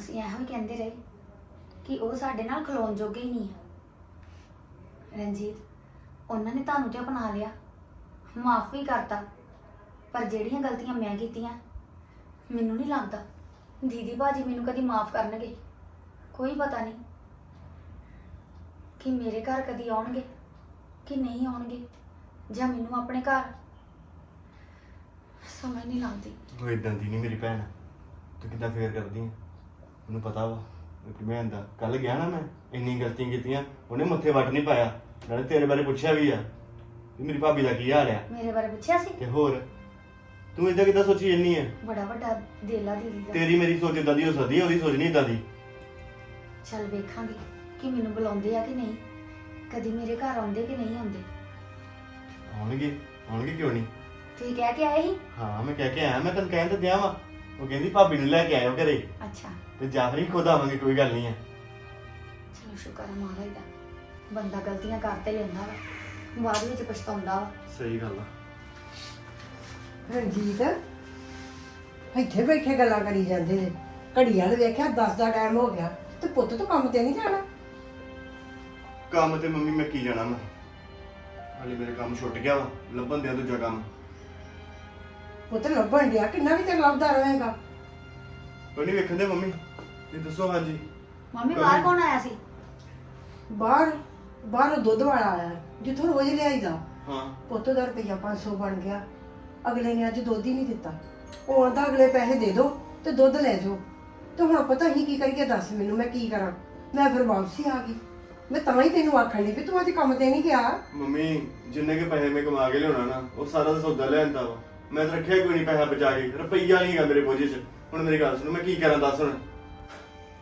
ਅਸੀਂ ਇਹੋ ਹੀ ਕਹਿੰਦੇ ਰਹੇ ਕਿ ਉਹ ਸਾਡੇ ਨਾਲ ਖਲੋਣ ਜੋਗੇ ਹੀ ਨਹੀਂ ਆ। ਰਣਜੀਤ, ਉਹਨਾਂ ਨੇ ਤੁਹਾਨੂੰ ਤੇ ਅਪਣਾ ਲਿਆ। ਮਾਫ ਵੀ ਕਰਤਾ, ਪਰ ਜਿਹੜੀਆਂ ਗਲਤੀਆਂ ਮੈਂ ਕੀਤੀਆਂ, ਮੈਨੂੰ ਨਹੀਂ ਲੱਗਦਾ ਦੀਦੀ ਬਾਜੀ ਮੈਨੂੰ ਕਦੀ ਮਾਫ ਕਰਨਗੇ। ਕੋਈ ਪਤਾ ਨਹੀਂ ਕਿ ਮੇਰੇ ਘਰ ਕਦੀ ਆਉਣਗੇ ਕਿ ਨਹੀਂ ਆਉਣਗੇ, ਜਾਂ ਮੈਨੂੰ ਆਪਣੇ ਘਰ। ਸਮਝ ਨਹੀਂ ਲੱਗਦੀ। ਤੂੰ ਇਦਾਂ ਦੀ ਨਹੀਂ ਮੇਰੀ ਭੈਣ। ਤੂੰ ਕਿੱਦਾਂ ਫੇਰ ਕਰਦੀ ਹੈ ਮੈਨੂੰ ਪਤਾ ਵਾ ਕਿ ਮੈਂ ਆਂਦਾ ਕੱਲ ਗਿਆ ਨਾ ਮੈਂ ਇੰਨੀ ਗਲਤੀਆਂ ਕੀਤੀਆਂ ਉਹਨੇ ਮੱਥੇ ਵੱਟ ਨਹੀਂ ਪਾਇਆ ਨਾਲੇ ਤੇਰੇ ਬਾਰੇ ਪੁੱਛਿਆ ਵੀ ਆ ਵੀ ਮੇਰੀ ਭਾਬੀ ਦਾ ਕੀ ਹਾਲ ਆ? ਮੇਰੇ ਬਾਰੇ ਪੁੱਛਿਆ ਸੀ? ਤੇ ਹੋਰ ਤੂੰ ਇਦਾਂ ਕਿੱਦਾਂ ਸੋਚੀ ਇੰਨੀ ਹੈ ਬੜਾ ਵੱਡਾ ਦਿਲ ਆ ਦੀਦੀ ਦਾ। ਤੇਰੀ ਮੇਰੀ ਸੋਚ ਇਦਾਂ ਦੀ ਹੋ ਸਕਦੀ ਹੈ ਉਹਦੀ ਸੋਚ ਨਹੀਂ ਇਦਾਂ ਦੀ। ਚੱਲ ਵੇਖਾਂਗੇ ਕਿ ਮੈਨੂੰ ਬੁਲਾਉਂਦੇ ਆ ਕਿ ਨਹੀਂ ਕਦੀ ਮੇਰੇ ਘਰ ਆਉਂਦੇ ਕਿ ਨਹੀਂ ਆਉਂਦੇ। ਆਉਣਗੇ ਆਉਣਗੇ ਕਿਉਂ ਨਹੀਂ? ਤੁਸੀਂ ਕਹਿ ਕੇ ਆਏ ਸੀ? ਹਾਂ ਮੈਂ ਕਹਿ ਕੇ ਆਇਆ ਮੈਂ ਤੈਨੂੰ ਕਹਿਣ ਤੇ ਦਿਆਂ ਵਾ। ਉਹ ਕਹਿੰਦੀ ਭਾਬੀ ਨੂੰ ਲੈ ਕੇ ਆਇਓ ਘਰੇ। ਅੱਛਾ। ਤੇ ਜਾਂ ਫਿਰ ਹੀ ਖੁਦ ਆਵਾਂਗੇ ਕੋਈ ਗੱਲ ਨਹੀਂ ਹੈ ਚਲੋ ਸ਼ੁਕਰ ਹੈ ਮਹਾਰਾਜ ਦਾ। ਬੰਦਾ ਗਲਤੀਆਂ ਕਰਦਾ ਹੀ ਹੁੰਦਾ ਵਾ। ਬਾਅਦ ਵਿੱਚ ਪਛਤਾਉਂਦਾ ਵਾ। ਸਹੀ ਗੱਲ ਆ। ਰਣਜੀਤ ਇੱਥੇ ਬੈਠੇ ਗੱਲਾਂ ਕਰੀ ਜਾਂਦੇ ਨੇ। ਘੜੀ ਵਾਲ ਵੇਖਿਆ 10 ਦਾ ਟਾਈਮ ਹੋ ਗਿਆ। ਤੇ ਪੁੱਤ ਤੂੰ ਕੰਮ ਤੇ ਨਹੀਂ ਜਾਣਾ? ਕੰਮ ਤੇ ਮੰਮੀ ਮੈਂ ਕੀ ਜਾਣਾ ਮੈਂ ਹਾਲੇ ਮੇਰੇ ਕੰਮ ਛੁੱਟ ਗਿਆ ਵਾ। ਲੱਭਣ ਦਿਆਂ ਦੂਜਾ ਕੰਮ। ਪੁੱਤ ਲੱਭਣ ਡਿਆ ਕਿੰਨਾ ਵੀ ਤੇ ਲੱਭਦਾ ਰਹੇਗਾ? ਕੋਈ ਨਹੀਂ ਵੇਖਣ ਦੇ ਮੰਮੀ ਤੇ ਦੱਸੋ ਹਾਂਜੀ। ਮੰਮੀ ਬਾਹਰ ਕੌਣ ਆਇਆ ਸੀ? ਬਾਹਰ ਬਾਹਰੋਂ ਦੁੱਧ ਵਾਲਾ ਆਇਆ ਜਿੱਥੋਂ ਰੋਜ਼ ਲਿਆਈਦਾ ਹਾਂ। ਪੁੱਤ ਦਾ ਰੁਪਈਆ 500 ਬਣ ਗਿਆ। ਅਗਲੇ ਨੇ ਅੱਜ ਦੁੱਧ ਹੀ ਨਹੀਂ ਦਿੱਤਾ। ਉਹ ਆਂਦਾ ਅਗਲੇ ਪੈਸੇ ਦੇ ਦਿਓ ਤੇ ਦੁੱਧ ਲੈ ਜਾਓ। ਤੇ ਹੁਣ ਪਤਾ ਹੀ ਕੀ ਕਰੀਏ ਦੱਸ ਮੈਨੂੰ ਮੈਂ ਕੀ ਕਰਾਂ? ਮੈਂ ਫਿਰ ਵਾਪਸੀ ਆ ਗਈ। ਮੈਂ ਤਾਂ ਹੀ ਤੈਨੂੰ ਆਖਣ ਲਈ ਵੀ ਤੂੰ ਅੱਜ ਕੰਮ ਤੇ ਨਹੀਂ ਗਿਆ। ਮੰਮੀ ਜਿੰਨੇ ਕੇ ਪੈਸੇ ਮੈਂ ਕਮਾ ਕੇ ਲਿਆਉਣਾ ਨਾ ਉਹ ਸਾਰਾ ਦਾ ਸੌਦਾ ਲਿਆਂਦਾ ਵਾ। ਮੈਂ ਤਾਂ ਰੱਖਿਆ ਕੋਈ ਨਹੀਂ ਪੈਸਾ ਬਚਾ ਕੇ, ਰੁਪਈਆ ਨਹੀਂ ਹੈਗਾ ਮੇਰੇ ਬੋਝੇ 'ਚ। ਹੁਣ ਮੇਰੀ ਗੱਲ ਸੁਣੋ, ਮੈਂ ਕੀ ਕਰਾਂ ਦੱਸ ਹੁਣ?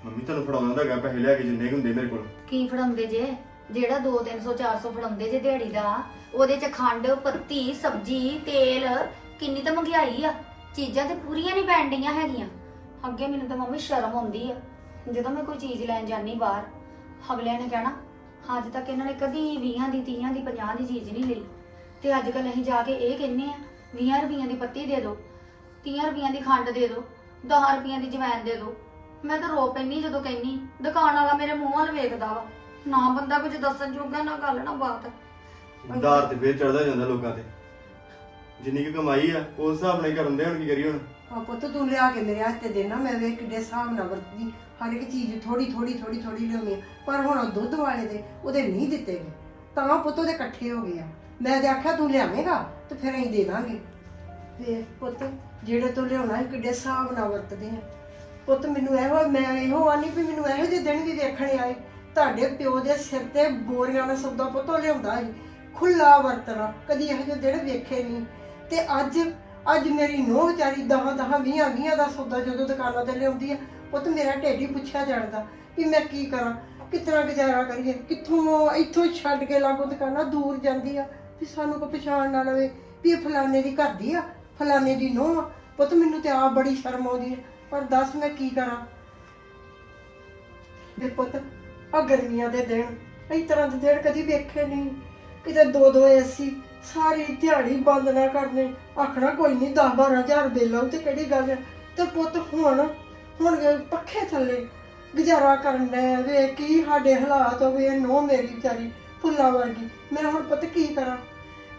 ਮੰਮੀ ਤੁਹਾਨੂੰ ਫੜਾਉਣਾ ਤਾਂ ਹੈਗਾ, ਪੈਸੇ ਲਿਆ ਕੇ ਜਿੰਨੇ ਕੁ ਹੁੰਦੇ ਮੇਰੇ ਕੋਲ। ਕੀ ਫੜਾਉਂਦੇ ਜੇ? ਜਿਹੜਾ 2 300 400 ਫੜਾਉਂਦੇ ਜੇ ਦਿਹਾੜੀ ਦਾ, ਉਹਦੇ ਚ ਖੰਡ, ਪੱਤੀ, ਸਬਜ਼ੀ, ਤੇਲ, ਕਿੰਨੀ ਤਾਂ ਮਹਿੰਗਾਈ ਆ? ਚੀਜ਼ਾਂ ਤੇ ਪੂਰੀਆਂ ਨਹੀਂ ਪੈਣ ਡਈਆਂ ਹੈਗੀਆਂ। ਅੱਗੇ ਮੈਨੂੰ ਤਾਂ ਮੰਮੀ ਸ਼ਰਮ ਆਉਂਦੀ ਆ। ਜਦੋਂ ਮੈਂ ਕੋਈ ਚੀਜ਼ ਲੈਣ ਜਾਂਦੀ ਬਾਹਰ, ਅਗਲਿਆਂ ਨੇ ਕਹਿਣਾ, ਅੱਜ ਤੱਕ ਇਹਨਾਂ ਨੇ ਕਦੀ 20 ਦੀ 30 ਦੀ 50 ਦੀ ਚੀਜ਼ ਨਹੀਂ ਲਈ। ਤੇ ਅੱਜ ਕੱਲ ਅਸੀਂ ਜਾ ਕੇ ਇਹ ਕਹਿੰਨੇ ਆ 20 ਰੁਪਈਆਂ ਦੀ ਪੱਤੀ ਦੇ ਦਿਓ 30 ਰੁਪਈਆਂ ਦੀ ਖੰਡ ਦੇ ਦਿਓ 10 ਰੁਪਈਆਂ ਦੀ ਜਵੈਨ ਦੇ ਦਿਓ। ਮੈਂ ਤਾਂ ਰੋ ਪੈਣੀ ਜਦੋਂ ਕਹਿੰਨੀ ਦੁਕਾਨ ਵਾਲਾ ਮੇਰੇ ਮੂੰਹ ਵੱਲ ਵੇਖਦਾ ਵਾ। ਨਾ ਬੰਦਾ ਕੁਝ ਦੱਸਣ ਜੋਗਾ ਨਾ ਗੱਲ ਨਾ ਬਾਤ। ਉਧਾਰ ਤੇ ਫੇਰ ਚੜਦਾ ਜਾਂਦਾ ਲੋਕਾਂ ਤੇ। ਜਿੰਨੀ ਕੁ ਕਮਾਈ ਆ ਉਸ ਹਿਸਾਬ ਨਾਲ ਹੀ ਕਰਨ ਦੇ ਹੁਣ ਕੀ ਕਰੀਏ ਹੁਣ? ਆ ਪੁੱਤ ਤੂੰ ਲਿਆ ਕੇ ਮੇਰੇ ਹੱਥ ਤੇ ਦੇਣਾ ਮੈਂ ਵੇਖ ਕਿੱਡੇ ਹਿਸਾਬ ਨਾਲ ਵਰਤਦੀ। ਹਰ ਇੱਕ ਚੀਜ਼ ਥੋੜੀ ਥੋੜੀ ਥੋੜੀ ਥੋੜੀ ਲਿਆਉਂਦੀ। ਪਰ ਹੁਣ ਉਹ ਦੁੱਧ ਵਾਲੇ ਦੇ ਉਹਦੇ ਨਹੀਂ ਦਿੱਤੇ ਗਏ। ਤਾਂ ਪੁੱਤ ਉਹਦੇ ਇਕੱਠੇ ਹੋ ਗਏ ਆ। ਮੈਂ ਤੇ ਆਖਿਆ ਤੂੰ ਲਿਆਵੇਂਗਾ? ਤੇ ਫਿਰ ਅਸੀਂ ਦੇ ਦਾਂਗੇ। ਵੇ ਪੁੱਤ, ਜਿਹੜੇ ਤੋਂ ਲਿਆਉਣਾ ਸੀ ਕਿੱਡੇ ਹਿਸਾਬ ਨਾਲ ਵਰਤਦੇ ਆ। ਪੁੱਤ, ਮੈਨੂੰ ਇਹੋ, ਮੈਂ ਇਹੋ ਆਨੀ ਵੀ ਮੈਨੂੰ ਇਹੋ ਜਿਹੇ ਦਿਨ ਵੀ ਵੇਖਣੇ ਆਏ। ਤੁਹਾਡੇ ਪਿਓ ਦੇ ਸਿਰ ਤੇ ਬੋਰੀਆਂ ਦਾ ਸੌਦਾ ਪੁੱਤੋਂ ਲਿਆਉਂਦਾ ਸੀ। ਖੁੱਲਾ ਵਰਤਣਾ ਕਦੀ ਇਹੋ ਜਿਹੇ ਦਿਨ ਵੇਖੇ ਨਹੀਂ। ਤੇ ਅੱਜ ਅੱਜ ਮੇਰੀ ਨੋਹ ਵਿਚਾਰੀ ਦਹਾਂ ਦਹਾਂ ਵੀਹਾਂ ਵੀਹਾਂ ਦਾ ਸੌਦਾ ਜਦੋਂ ਦੁਕਾਨਾਂ ਤੇ ਲਿਆਉਂਦੀ ਆ, ਪੁੱਤ, ਮੇਰਾ ਢਿੱਡ ਪੁੱਛਿਆ ਜਾਂਦਾ ਵੀ ਮੈਂ ਕੀ ਕਰਾਂ, ਕਿਤਨਾ ਗੁਜ਼ਾਰਾ ਕਰੀਏ, ਕਿੱਥੋਂ ਇੱਥੋਂ ਛੱਡ ਕੇ ਲਾਗੋ ਦੁਕਾਨਾਂ ਦੂਰ ਜਾਂਦੀ ਆ। ਵੀ ਸਾਨੂੰ ਕੋਈ ਪਛਾਣ ਨਾ ਲਵੇ ਵੀ ਇਹ ਫਲਾਣੇ ਦੀ ਘਰ ਦੀ ਆ, ਫਲਾਣੇ ਦੀ ਨੋਹ ਆ। ਪੁੱਤ, ਮੈਨੂੰ ਤੇ ਆਪ ਬੜੀ ਸ਼ਰਮ ਆਉਂਦੀ ਹੈ ਪਰ ਦੱਸ ਮੈਂ ਕੀ ਕਰਾਂ? ਵੇ ਪੁੱਤ ਆ ਗਰਮੀਆਂ ਦੇ ਦਿਨ, ਇਸ ਤਰ੍ਹਾਂ ਦੇ ਦਿਨ ਕਦੀ ਵੇਖੇ ਨਹੀਂ। ਕਿਤੇ ਦੋ ਦੋ ਏਸੀ, ਸਾਰੀ ਦਿਹਾੜੀ ਬੰਦ ਨਾ ਕਰਨੇ। ਆਖਣਾ ਕੋਈ ਨਹੀਂ 10 12000 ਬਿੱਲ ਲਓ ਤੇ ਕਿਹੜੀ ਗੱਲ ਹੈ ਤੇ ਪੁੱਤ, ਹੁਣ ਹੁਣ ਪੱਖੇ ਥੱਲੇ ਗੁਜ਼ਾਰਾ ਕਰਨਾ ਵੇ ਕੀ ਸਾਡੇ ਹਾਲਾਤ ਹੋਵੇ ਨੋ ਮੇਰੀ ਵਿਚਾਰੀ। ਫੁੱਲਾਂ ਵਰਗੀ। ਮੈਂ ਹੁਣ ਪੁੱਤ ਕੀ ਕਰਾਂ?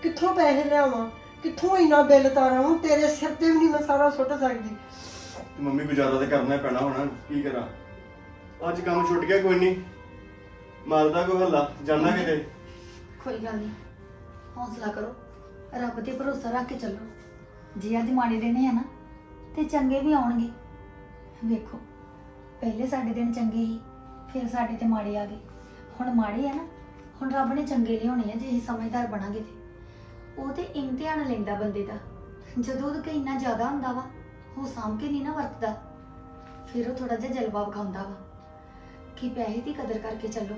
ਕਿੱਥੋਂ ਪੈਸੇ ਲਿਆਵਾਂ? ਕਿੱਥੋਂ ਇੰਨਾ ਬਿੱਲ ਤਾਰਾਂ? ਹੁਣ ਤੇਰੇ ਸਿਰ ਤੇ ਵੀ ਨਹੀਂ ਮੈਂ ਸਾਰਾ ਸੁੱਟ ਸਕਦੀ। ਤੇ ਮੰਮੀ ਗੁਜ਼ਾਰਾ ਤੇ ਕਰਨਾ ਹੀ ਪੈਣਾ ਹੁਣ ਕੀ ਕਰਾਂ? ਅੱਜ ਕੰਮ ਛੁੱਟ ਗਿਆ ਕੋਈ ਨਹੀਂ। ਮਾਰਦਾ ਕੋਈ ਹੱਲਾ ਜਾਣਾ ਕਿਤੇ? ਕੋਈ ਗੱਲ ਨਹੀਂ। ਹੌਸਲਾ ਕਰੋ। ਰੱਬ ਤੇ ਭਰੋਸਾ ਰੱਖ ਕੇ ਚੱਲੋ। ਜੇ ਅੱਜ ਮਾੜੇ ਦਿਨ ਆ ਨਾ ਤੇ ਚੰਗੇ ਵੀ ਆਉਣਗੇ। ਵੇਖੋ ਪਹਿਲੇ ਸਾਡੇ ਦਿਨ ਚੰਗੇ ਸੀ ਫਿਰ ਸਾਡੇ ਤੇ ਮਾੜੇ ਆ ਗਏ। ਹੁਣ ਮਾੜੇ ਆ ਨਾ ਹੁਣ ਰੱਬ ਨੇ ਚੰਗੇ ਲਿਆਉਣੇ ਆ ਜੇ ਅਸੀਂ ਸਮਝਦਾਰ ਬਣਾਂਗੇ ਤੇ। ਉਹ ਤੇ ਇਮਤਿਹਾਨ ਲੈਂਦਾ ਬੰਦੇ ਦਾ। ਜਦੋਂ ਉਹਦੇ ਇੰਨਾ ਜ਼ਿਆਦਾ ਹੁੰਦਾ ਵਾ ਉਹ ਸਾਂਭ ਕੇ ਨਹੀਂ ਨਾ ਵਰਤਦਾ। ਫਿਰ ਉਹ ਥੋੜਾ ਜਿਹਾ ਜਲਵਾ ਵਿਖਾਉਂਦਾ ਵਾ ਕਿ ਪੈਸੇ ਦੀ ਕਦਰ ਕਰਕੇ ਚੱਲੋ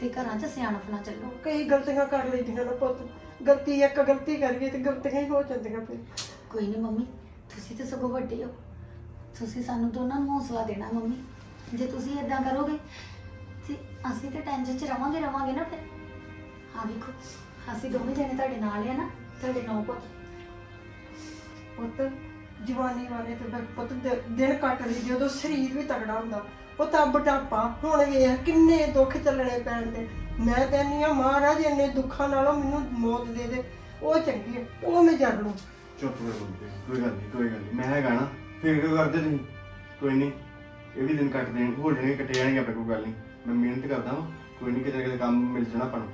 ਤੇ ਘਰਾਂ 'ਚ ਸਿਆਣਪ ਨਾ ਚੱਲੋ। ਕਈ ਗਲਤੀਆਂ ਕਰ ਲਈਆਂ ਨਾ ਪੁੱਤ। ਗਲਤੀ ਇੱਕ ਗਲਤੀ ਕਰੀਏ ਤੇ ਗਲਤੀਆਂ ਹੀ ਹੋ ਜਾਂਦੀਆਂ ਫਿਰ ਕੋਈ ਨਹੀਂ ਮੰਮੀ ਤੁਸੀਂ ਤੇ ਸਗੋਂ ਵੱਡੇ ਹੋ। ਤੁਸੀਂ ਸਾਨੂੰ ਦੋਨਾਂ ਨੂੰ ਹੌਸਲਾ ਦੇਣਾ ਮੰਮੀ। ਜੇ ਤੁਸੀਂ ਇਦਾਂ ਕਰੋਗੇ ਅਸੀਂ ਤੇ ਟੈਨਸ਼ਨ 'ਚ ਰਵਾਂਗੇ ਰਵਾਂਗੇ ਨਾ ਫਿਰ। ਹਾਂ ਵੇਖੋ ਅਸੀਂ ਦੋਵੇਂ ਜਣੇ ਤੁਹਾਡੇ ਨਾਲ ਆ ਨਾ ਤੁਹਾਡੇ ਨੌ ਪੁੱਤ। ਪੁੱਤ ਜਵਾਨੀ ਵਾਲੇ ਤੇ ਬਸ ਪੁੱਤ ਦ- ਦਿਨ ਕੱਟ ਲਈ ਜਦੋਂ ਸਰੀਰ ਵੀ ਤਗੜਾ ਹੁੰਦਾ। ਉਹ ਤਾਂ ਬਟਾਪਾ ਹੁਣ ਵੇਖ ਕਿੰਨੇ ਦੁੱਖ ਚੱਲਣੇ ਪੈਣ ਤੇ। ਮੈਂ ਕਹਿੰਦੀ ਆ ਮਹਾਰਾਜ ਇੰਨੇ ਦੁੱਖਾਂ ਨਾਲੋਂ ਮੈਨੂੰ ਮੌਤ ਦੇ ਦੇ। ਉਹ ਚੰਗੀ ਹੈ ਉਹ ਮੈਂ ਜਰ ਲੂੰ। ਚੁੱਪ ਕਰ ਕੋਈ ਗੱਲ ਨਹੀਂ ਕੋਈ ਗੱਲ ਨਹੀਂ। ਮੈਂ ਹੈਗਾ ਨਾ ਫਿਰ ਕਿਉਂ ਕਰਦੇ ਤੁਸੀਂ? ਕੋਈ ਨਹੀਂ ਇਹ ਵੀ ਦਿਨ ਕੱਟ ਦੇਣ ਹੋ ਜਾਣਗੇ ਕੱਟੇ ਜਾਣਗੇ ਆਪਣੇ ਕੋਈ ਗੱਲ ਨਹੀਂ। ਮੈਂ ਮਿਹਨਤ ਕਰਦਾ ਵਾਂ ਕੋਈ ਨਹੀਂ ਕਿਤੇ ਨਾ ਕਿਤੇ ਕੰਮ ਮਿਲ ਜਾਣਾ ਆਪਾਂ ਨੂੰ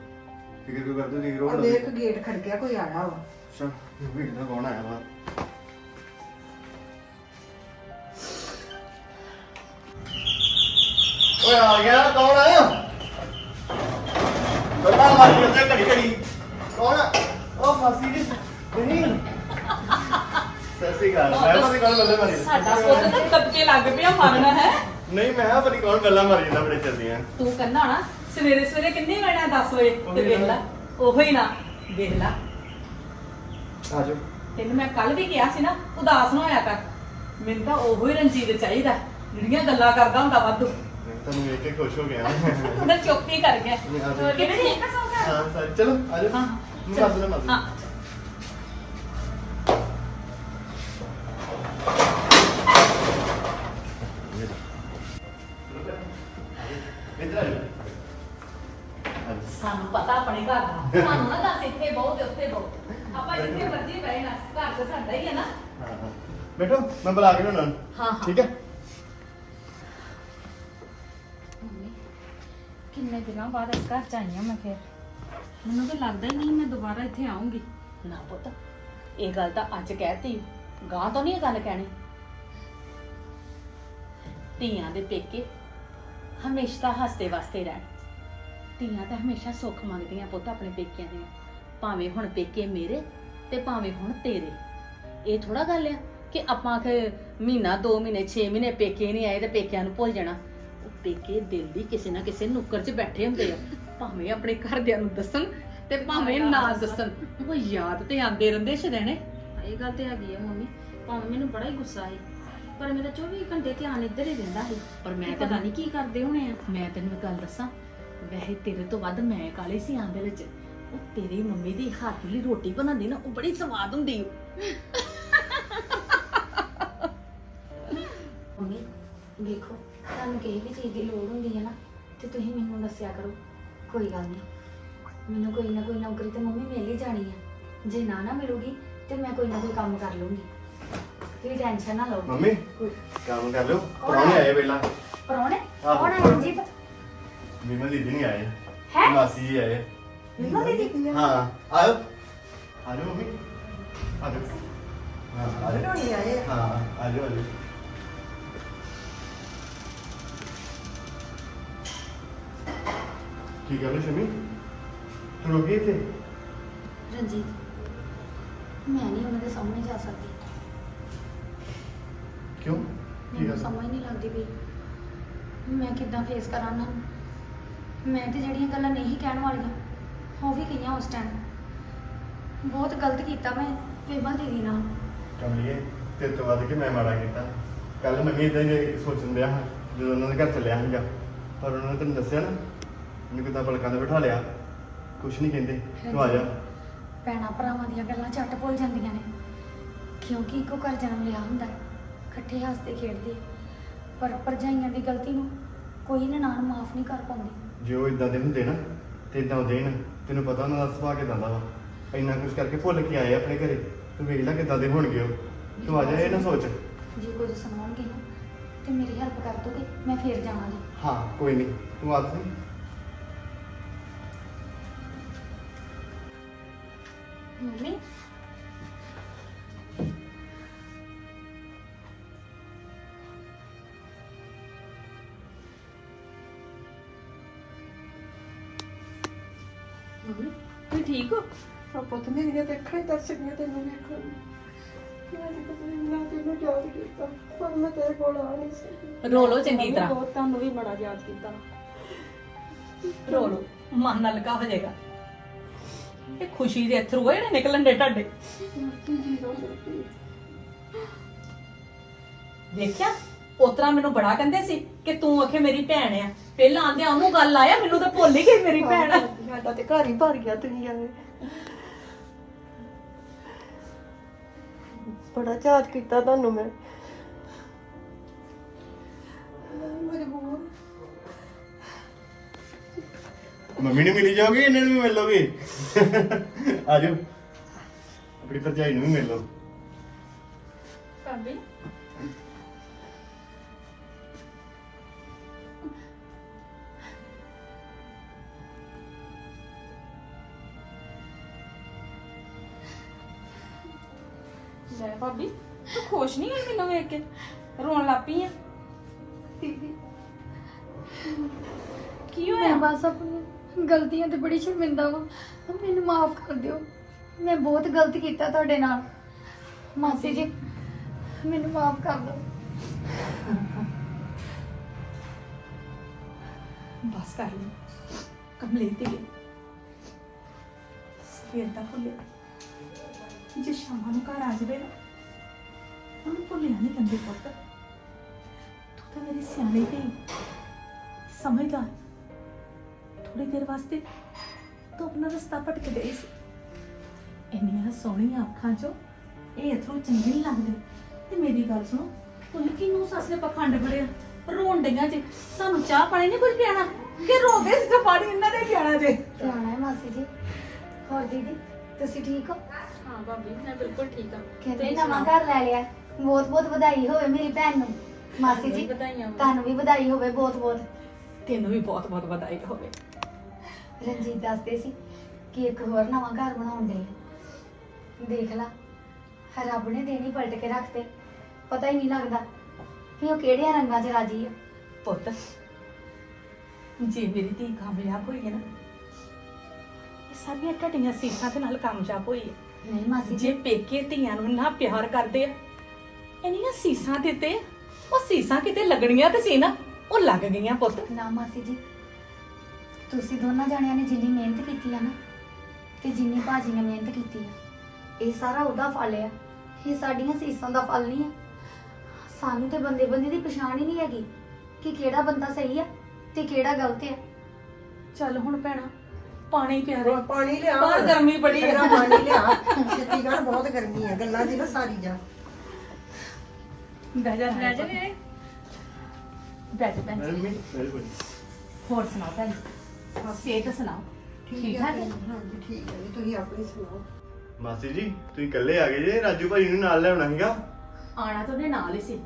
ਫਿਕਰ ਕਿਉਂ ਕਰਦੇ ਤੁਸੀਂ ਆ ਰੋਡ ਵੇਖ ਗੇਟ ਖੜਕਿਆ ਕੋਈ ਆਇਆ ਵਾ ਅੱਛਾ ਵੇਖਦਾ ਕੌਣ ਆਇਆ ਵਾ ਓਏ ਆ ਗਿਆ ਕੌਣ ਆਇਆ ਬੱਲਾ ਮਾਰੀ ਉੱਤੇ ਘੜੀ ਘੜੀ ਕੌਣ ਆ? ਉਹ ਮਾਸੀ ਜੀ ਨਹੀਂ ਸਸੀ ਗੱਲ ਮੈਂ ਪਤਾ ਨੀ ਕੌਣ ਬੱਲੇ ਮਾਰੀ ਸਾਡਾ ਪੁੱਤ ਤਾਂ ਤਬਕੇ ਲੱਗ ਪਿਆ ਮਰਨਾ ਹੈ ਨਹੀਂ ਮੈਂ ਪਤਾ ਨੀ ਕੌਣ ਬੱਲਾ ਮਾਰੀ ਜਾਂਦਾ ਬੜੇ ਚਿਰ ਦੀਆਂ। ਤੂੰ ਕੰਨਾ ਨਾ ਸਵੇਰੇ ਸਵੇਰੇ ਕਿੰਨੇ ਵਣਾ 10 ਵਜੇ? ਤੇ ਵੇਖ। ਲੈ ਉਹੋ ਹੀ ਨਾ ਵੇਖ ਲੈ। ਆ ਜਾਓ। ਤੈਨੂੰ ਮੈਂ ਕੱਲ ਵੀ ਕਿਹਾ ਸੀ ਨਾ ਉਦਾਸ ਨਾ ਹੋਇਆ ਕਰ। ਮੈਨੂੰ ਤਾਂ ਉਹੋ ਹੀ ਰਣਜੀਤ ਚਾਹੀਦਾ ਜਿਹੜੀਆਂ ਗੱਲਾਂ ਕਰਦਾ ਹੁੰਦਾ ਵਾਧੂ। ਮੈਂ ਤੁਹਾਨੂੰ ਵੇਖ ਕੇ ਖੁਸ਼ ਹੋ ਗਿਆ। ਉਹਦਾ ਚੁੱਪ ਹੀ ਕਰ ਗਿਆ। ਨਹੀਂ, ਆ ਆ ਹਾਂ ਸਰ ਚਲੋ ਆ ਜਾਓ। ਹਾਂ ਮੈਂ ਕਰ ਦਿੰਦਾ ਮਾਸੀ ਹਾਂ। ਮੈਂ ਬੁਲਾ ਕੇ ਉਹਨਾਂ ਨੂੰ ਹਾਂ, ਹਾਂ। ਠੀਕ ਹੈ? ਮੰਮੀ ਕਿੰਨੇ ਦਿਨਾਂ ਬਾਅਦ ਇਸ ਘਰ ਚ ਆਈ ਹਾਂ ਮੈਂ ਫਿਰ? ਮੈਨੂੰ ਤਾਂ ਲੱਗਦਾ ਹੀ ਨਹੀਂ ਮੈਂ ਦੁਬਾਰਾ ਇੱਥੇ ਆਉਂਗੀ ਨਾ ਪੁੱਤ ਇਹ ਗੱਲ ਤਾਂ ਅੱਜ ਕਹਿਤੀ। ਗਾਂ ਤੋਂ ਨਹੀਂ ਇਹ ਗੱਲ ਕਹਿਣੀ। ਧੀਆਂ ਦੇ ਪੇਕੇ ਹਮੇਸ਼ਾ ਹੱਸਦੇ ਵਾਸਤੇ ਰਹਿਣ। ਧੀਆਂ ਤਾਂ ਹਮੇਸ਼ਾ ਸੁੱਖ ਮੰਗਦੀਆਂ ਪੁੱਤ ਆਪਣੇ ਪੇਕਿਆਂ ਦੇ ਭਾਵੇਂ ਹੁਣ ਪੇਕੇ ਮੇਰੇ ਤੇ ਭਾਵੇਂ ਹੁਣ ਤੇਰੇ। ਇਹ ਥੋੜਾ ਗੱਲ ਆ? ਕਿ ਆਪਾਂ ਕਿ ਮਹੀਨਾ 2 ਮਹੀਨੇ 6 ਮਹੀਨੇ ਪੇਕੇ ਨਹੀਂ ਆਏ ਤੇ ਪੇਕਿਆਂ ਨੂੰ ਭੁੱਲ ਜਾਣਾ। ਉਹ ਪੇਕੇ ਦਿਲ ਦੀ ਕਿਸੇ ਨਾ ਕਿਸੇ ਨੁੱਕਰ 'ਚ ਬੈਠੇ ਹੁੰਦੇ ਆ। ਭਾਵੇਂ ਆਪਣੇ ਘਰਦਿਆਂ ਨੂੰ ਦੱਸਣ ਤੇ ਭਾਵੇਂ ਨਾ ਦੱਸਣ। ਉਹ ਯਾਦ ਤੇ ਆਂਦੇ ਰਹਿੰਦੇ ਸ਼ਰੇਣੇ। ਇਹ ਗੱਲ ਤੇ ਹੈਗੀ ਆ ਮੰਮੀ। ਭਾਵੇਂ ਮੈਨੂੰ ਬੜਾ ਹੀ ਗੁੱਸਾ ਸੀ ਪਰ ਮੇਰਾ 24 ਘੰਟੇ ਧਿਆਨ ਇੱਧਰ ਹੀ ਰਹਿੰਦਾ ਸੀ। ਪਰ ਮੈਂ ਪਤਾ ਨਹੀਂ ਕੀ ਕਰਦੇ ਹੋਣੇ ਆ। ਮੈਂ ਤੈਨੂੰ ਇੱਕ ਗੱਲ ਦੱਸਾਂ। ਵੈਸੇ ਤੇਰੇ ਤੋਂ ਵੱਧ ਮੈਂ ਕਾਲੇ ਸੀ ਆਂਦੇ ਵਿੱਚ। ਉਹ ਤੇਰੀ ਮੰਮੀ ਦੀ ਹੱਥ ਦੀ ਰੋਟੀ ਬਣਾਉਂਦੀ ਨਾ ਉਹ ਬੜੀ ਸਵਾਦ ਹੁੰਦੀ ਵੇਖੋ ਤੁਹਾਨੂੰ ਕਿਸੇ ਵੀ ਚੀਜ਼ ਦੀ ਲੋੜ ਹੁੰਦੀ ਹੈ ਨਾ ਤੇ ਤੁਸੀਂ ਮੈਨੂੰ ਦੱਸਿਆ ਕਰੋ। ਕੋਈ ਗੱਲ ਨਹੀਂ। ਮੈਨੂੰ ਕੋਈ ਨਾ ਕੋਈ ਨੌਕਰੀ ਤੇ ਮੰਮੀ ਮਿਲ ਹੀ ਜਾਣੀ ਹੈ। ਜੇ ਨਾ ਨਾ ਮਿਲੂਗੀ ਤੇ ਮੈਂ ਕੋਈ ਨਾ ਕੋਈ ਕੰਮ ਕਰ ਲੂੰਗੀ। ਤੁਸੀਂ ਟੈਨਸ਼ਨ ਨਾ ਲਓ। ਮੰਮੀ ਕੋਈ ਕੰਮ ਕਰ ਲਿਓ। ਆਇਆ? ਆਏ ਪਹਿਲਾਂ ਪਰੋਣੇ? ਆਹੋ। ਕੌਣ ਹੈ ਰਣਜੀਤ ਵਿਮਲ ਦੀਦੀ ਨਹੀਂ ਆਏ। ਹੈ? ਮਾਸੀ ਜੀ ਆਏ। ਵਿਮਲ ਦੀਦੀ? ਹਾਂ ਆਇਓ। ਆ ਜਾਓ ਮੰਮੀ। ਆ ਜਾਓ। ਹਾਂ ਆ ਜਾਓ। ਬਣਾਉਣੀ ਆਏ। ਹਾਂ ਆ ਜਾਓ। ਕੀ ਗੱਲ ਹੈ ਸ਼ਮੀ? ਤੂੰ ਰੁਕ ਗਈ ਇੱਥੇ? ਰਣਜੀਤ ਮੈਂ ਨਹੀਂ ਉਹਨਾਂ ਦੇ ਸਾਹਮਣੇ ਜਾ ਸਕਦੀ। ਕਿਉਂ? ਕੀ ਮੈਨੂੰ ਗੱਲ ਸਮਝ ਨਹੀਂ ਲੱਗਦੀ ਪਈ। ਮੈਂ ਕਿੱਦਾਂ ਫੇਸ ਕਰਾਂ ਉਹਨਾਂ ਨੂੰ? ਮੈਂ ਤੇ ਜਿਹੜੀਆਂ ਗੱਲਾਂ ਨਹੀਂ ਕਹਿਣ ਵਾਲੀਆਂ ਉਹ ਵੀ ਕਹੀਆਂ ਉਸ ਟਾਈਮ ਬਹੁਤ ਗਲਤ ਕੀਤਾ ਮੈਂ ਵਿਮਲ ਦੀਦੀ ਨਾਲ। ਕਮਲੀਏ ਤੇਰੇ ਤੋਂ ਵੱਧ ਕੇ ਮੈਂ ਮਾੜਾ ਕੀਤਾ। ਕੱਲ ਮੈਂ ਵੀ ਇਦਾਂ ਹੀ ਸੋਚਣ ਡਿਆ ਹਾਂ ਜਦੋਂ ਉਹਨਾਂ ਦੇ ਘਰ ਚੱਲਿਆ ਸੀਗਾ। ਪਰ ਉਹਨਾਂ ਨੇ ਤੈਨੂੰ ਦੱਸਿਆ ਨਾ ਮੈਨੂੰ ਕਿਦਾਂ ਪਲਕਾਂ ਤੇ ਬਿਠਾ ਲਿਆ? ਕੁਛ ਨਹੀਂ ਕਹਿੰਦੇ। ਤੂੰ ਆ ਜਾ। ਭੈਣਾਂ ਭਰਾਵਾਂ ਦੀਆਂ ਗੱਲਾਂ ਝੱਟ ਭੁੱਲ ਜਾਂਦੀਆਂ ਨੇ। ਕਿਉਂਕਿ ਇੱਕੋ ਘਰ ਜਨਮ ਲਿਆ ਹੁੰਦਾ ਹੈ। ਇਕੱਠੇ ਹੱਸਦੇ ਖੇਡਦੇ। ਪਰ ਭਰਜਾਈਆਂ ਦੀ ਗਲਤੀ ਨੂੰ ਕੋਈ ਨਨਾਣ ਮਾਫ ਨਹੀਂ ਕਰ ਪਾਉਂਦੀ। ਜੇ ਉਹ ਇਦਾਂ ਦੇ ਹੁੰਦੇ ਨਾ ਤੇ ਇਦਾਂ ਦੇਣ ਤੈਨੂੰ ਪਤਾ ਉਹਨਾਂ ਦਾ ਸੁਭਾਅ ਕਿਦਾਂ ਦਾ ਵਾ। ਇੰਨਾ ਕੁਛ ਕਰਕੇ ਭੁੱਲ ਕੇ ਆਏ ਆਪਣੇ ਘਰੇ। ਤੂੰ ਵੇਖ ਲੈ ਕਿਦਾਂ ਦੇ ਹੋਣਗੇ ਉਹ। ਤੂੰ ਆ ਜਾ ਇਹ ਨਾ ਸੋਚ। ਜੇ ਕੁਝ ਸੁਣਾਉਣਗੇ ਨਾ ਤੇ ਮੇਰੀ ਹੈਲਪ ਕਰ ਦੋਗੇ ਮੈਂ ਫੇਰ ਜਾਣਾ ਜੀ ਹਾਂ ਕੋਈ ਨਹੀਂ ਤੂੰ ਆ ਤੂੰ ਮੰਮੀ? ਮੰਮੀ ਤੁਸੀਂ ਠੀਕ ਹੋ? ਆ ਪੁੱਤ ਮੇਰੀਆਂ ਤੇ ਅੱਖਾਂ ਹੀ ਤਰਸ ਗਈਆਂ ਤੈਨੂੰ ਵੇਖਣ ਨੂੰ। ਮੈਂ ਤੇ ਕਦੇ ਨਾ ਤੈਨੂੰ ਯਾਦ ਕੀਤਾ ਪਰ ਮੈਂ ਤੇਰੇ ਕੋਲ ਆ ਨਹੀਂ ਸਕੀ। ਰੋ ਲੋ ਚੰਗੀ ਤਰ੍ਹਾਂ। ਬਹੁਤ ਤੁਹਾਨੂੰ ਵੀ ਬੜਾ ਯਾਦ ਕੀਤਾ। ਰੋ ਲੋ ਮਨ ਹਲਕਾ ਹੋ ਜਾਏਗਾ। ਇਹ ਖੁਸ਼ੀ ਦੇ ਅਥਰੂ ਆ ਜਿਹੜੇ ਨਿਕਲਣ ਦੇ ਤੁਹਾਡੇ। ਦੇਖਿਆ? ਉਤਰਾ ਮੈਨੂੰ ਬੜਾ ਕਹਿੰਦੇ ਸੀ ਕਿ ਤੂੰ ਆਖੇ ਮੇਰੀ ਭੈਣ ਆ। ਪਹਿਲਾਂ ਆਂਦਿਆਂ ਉਹਨੂੰ ਗੱਲ ਆਇਆ ਮੈਨੂੰ ਤਾਂ ਭੁੱਲ ਹੀ ਗਈ ਮੇਰੀ ਭੈਣ। ਆ। ਸਾਡਾ ਤੇ ਘਰ ਹੀ ਭਰ ਗਿਆ ਦੁਨੀਆ ਦੇ। ਬੜਾ ਚਾਟ ਕੀਤਾ ਤੁਹਾਨੂੰ ਮੈਂ। ਮੰਮੀ ਨੂੰ ਮਿਲੀ ਜਾਓਗੇ ਇਹਨਾਂ ਨੂੰ ਵੀ ਮਿਲ ਲੋਗੇ ਆ ਜਾਓ ਆਪਣੀ ਭਰਜਾਈ ਨੂੰ ਵੀ ਮਿਲ ਲਓ। ਭਾਬੀ। ਲੈ ਭਾਬੀ ਤੂੰ ਖੁਸ਼ ਨਹੀਂ ਹੋਈ ਮੈਨੂੰ ਵੇਖ ਕੇ? ਰੋਣ ਲੱਗ ਪਈ ਆ। ਦੀਦੀ ਕੀ ਮੈਂ ਹੋਇਆ ਬਸ ਆਪਣੀ ਗਲਤੀਆਂ ਤੇ ਬੜੀ ਸ਼ਰਮਿੰਦਾ ਵਾਂ। ਮੈਨੂੰ ਮਾਫ ਕਰ ਦਿਓ। ਮੈਂ ਬਹੁਤ ਗਲਤ ਕੀਤਾ ਤੁਹਾਡੇ ਨਾਲ। ਮਾਸੀ ਜੀ, ਮੈਨੂੰ ਮਾਫ ਕਰ ਦਿਓ। ਬਸ ਕਰ ਲਈ ਕਮਲੇ ਤੇ ਸਵੇਰ ਦਾ ਭੁੱਲਿਆ। ਜੇ ਸ਼ਾਮਾਂ ਨੂੰ ਘਰ ਆ ਜਾਵੇ ਨਾ, ਉਹਨੂੰ ਭੁੱਲਿਆ ਨਹੀਂ ਕੰਦੇ ਪੁੱਤ। ਤੂੰ ਤਾਂ ਮੇਰੀ ਸਿਆਣੀ ਤੇ ਸਮਝਦਾਰ। ਥੋੜੀ ਦੇਰ ਵਾਸਤੇ ਤੂੰ ਆਪਣਾ ਰਸਤਾ ਭਟਕ ਗਈ ਸੀ। ਇੰਨੀਆਂ ਸੋਹਣੀਆਂ ਅੱਖਾਂ 'ਚੋਂ ਇਹ ਅਥਰੂ ਚੰਗੇ ਨਹੀਂ ਲੱਗਦੇ। ਤੇ ਮੇਰੀ ਗੱਲ ਸੁਣੋ ਤੁਸੀਂ ਕਿਨੂੰ ਸੱਸ ਨੇ ਪਖੰਡ ਫੜਿਆ? ਰੋਣ ਡਈਆਂ ਜੇ। ਸਾਨੂੰ ਚਾਹ ਪਾਣੀ ਨਹੀਂ ਕੁਝ ਪਿਆਣਾ? ਕਿ ਰੋਗੇ ਸੀ ਤਾਂ ਪਾਣੀ ਇਹਨਾਂ ਨੇ ਪਿਆਣਾ ਜੇ। ਧਿਆਨ ਹੈ ਮਾਸੀ ਜੀ। ਹੋਰ ਦੀਦੀ ਤੁਸੀਂ ਠੀਕ ਹੋ? ਹਾਂ ਭਾਬੀ ਮੈਂ ਬਿਲਕੁਲ ਠੀਕ ਆ ਕਹਿੰਦੇ ਨਵਾਂ ਘਰ ਲੈ ਲਿਆ। ਬਹੁਤ ਬਹੁਤ ਵਧਾਈ ਹੋਵੇ ਮੇਰੀ ਭੈਣ ਨੂੰ। ਮਾਸੀ ਜੀ। ਤੁਹਾਨੂੰ ਵੀ ਵਧਾਈ ਹੋਵੇ ਬਹੁਤ ਬਹੁਤ। ਤੈਨੂੰ ਵੀ ਬਹੁਤ ਬਹੁਤ ਵਧਾਈ ਹੋਵੇ। ਰਣਜੀਤ ਦੱਸਦੇ ਸੀ ਕਿ ਇੱਕ ਹੋਰ ਨਵਾਂ ਘਰ ਬਣਾਉਣ ਦੇ ਦੇਖ ਲਾ ਰੱਬ ਨੇ ਦੇਣੀ ਪਲਟ ਕੇ ਰੱਖਤੇ। ਪਤਾ ਹੀ ਨਹੀਂ ਲੱਗਦਾ ਕਿ ਉਹ ਕਿਹੜਿਆਂ ਰੰਗਾਂ 'ਚ ਰਾਜੀ ਆ। ਪੁੱਤ ਜੇ ਮੇਰੀ ਧੀ ਕਾਮਯਾਬ ਹੋਈ ਹੈ ਨਾ ਇਹ ਸਾਰੀਆਂ ਘਟੀਆਂ ਸੀਸਾਂ ਦੇ ਨਾਲ ਕਾਮਯਾਬ ਹੋਈ ਹੈ। ਨਹੀਂ ਮਾਸੀ ਜੇ। ਜੀ ਪੇਕੇ ਧੀਆਂ ਨੂੰ ਨਾ ਪਿਆਰ ਕਰਦੇ ਆ ਇੰਨੀਆਂ ਸੀਸਾਂ ਦਿੱਤੇ ਉਹ ਸੀਸਾਂ ਕਿਤੇ ਲੱਗਣੀਆਂ ਤੇ ਸੀ ਨਾ ਉਹ ਲੱਗ ਗਈਆਂ ਪੁੱਤ। ਨਾ ਮਾਸੀ ਜੀ ਤੁਸੀਂ ਦੋਨਾਂ ਜਾਣਿਆਂ ਨੇ ਜਿੰਨੀ ਮਿਹਨਤ ਕੀਤੀ ਆ ਨਾ ਤੇ ਜਿੰਨੀ ਭਾਜੀ ਨੇ ਮਿਹਨਤ ਕੀਤੀ ਆ ਇਹ ਸਾਰਾ ਉਹਦਾ ਫਲ ਆ। ਇਹ ਸਾਡੀਆਂ ਸੀਸਾਂ ਦਾ ਫਲ ਨਹੀਂ ਆ। ਸਾਨੂੰ ਤੇ ਬੰਦੇ ਬੰਦੇ ਦੀ ਪਛਾਣ ਹੀ ਨਹੀਂ ਹੈਗੀ ਕਿ ਕਿਹੜਾ ਬੰਦਾ ਸਹੀ ਆ ਤੇ ਕਿਹੜਾ ਗਲਤ ਆ। ਚੱਲ ਹੁਣ ਭੈਣਾ ਪਾਣੀ ਪਿਆ ਦੇ। ਹੋਰ ਪਾਣੀ ਲਿਆ। ਬਾਹਰ ਗਰਮੀ ਬੜੀ ਹੈ। ਤੇਰਾ ਪਾਣੀ ਲਿਆ। ਛੇਤੀ ਕਰ ਬਹੁਤ ਗਰਮੀ ਹੈ ਗੱਲਾਂ ਦੀ ਨਾ ਸਾਰੀ ਜਾ। ਬਹਿ ਜਾ ਲੈ ਜਾ। ਵੀਰੇ ਬਹਿ ਜਾ ਭੈਣ ਜੀ। ਹੋਰ ਸੁਣਾਓ ਭੈਣ। ਜੀ ਸਿਹਤ ਸੁਣਾਓ। ਠੀਕ ਠਾਕ ਹੈ? ਹਾਂਜੀ ਠੀਕ ਹੈ ਜੀ ਤੁਸੀਂ ਆਪਣੀ ਸੁਣਾਓ? ਮਾਸੀ ਜੀ ਤੁਸੀਂ ਇਕੱਲੇ ਆ ਗਏ ਜੇ ਰਾਜੂ ਭਾਈ ਨੂੰ ਨਾਲ ਲਿਆਉਣਾ ਸੀਗਾ? ਆਣਾ ਤਾਂ ਉਹਨੇ ਨਾਲ ਹੀ ਸੀ।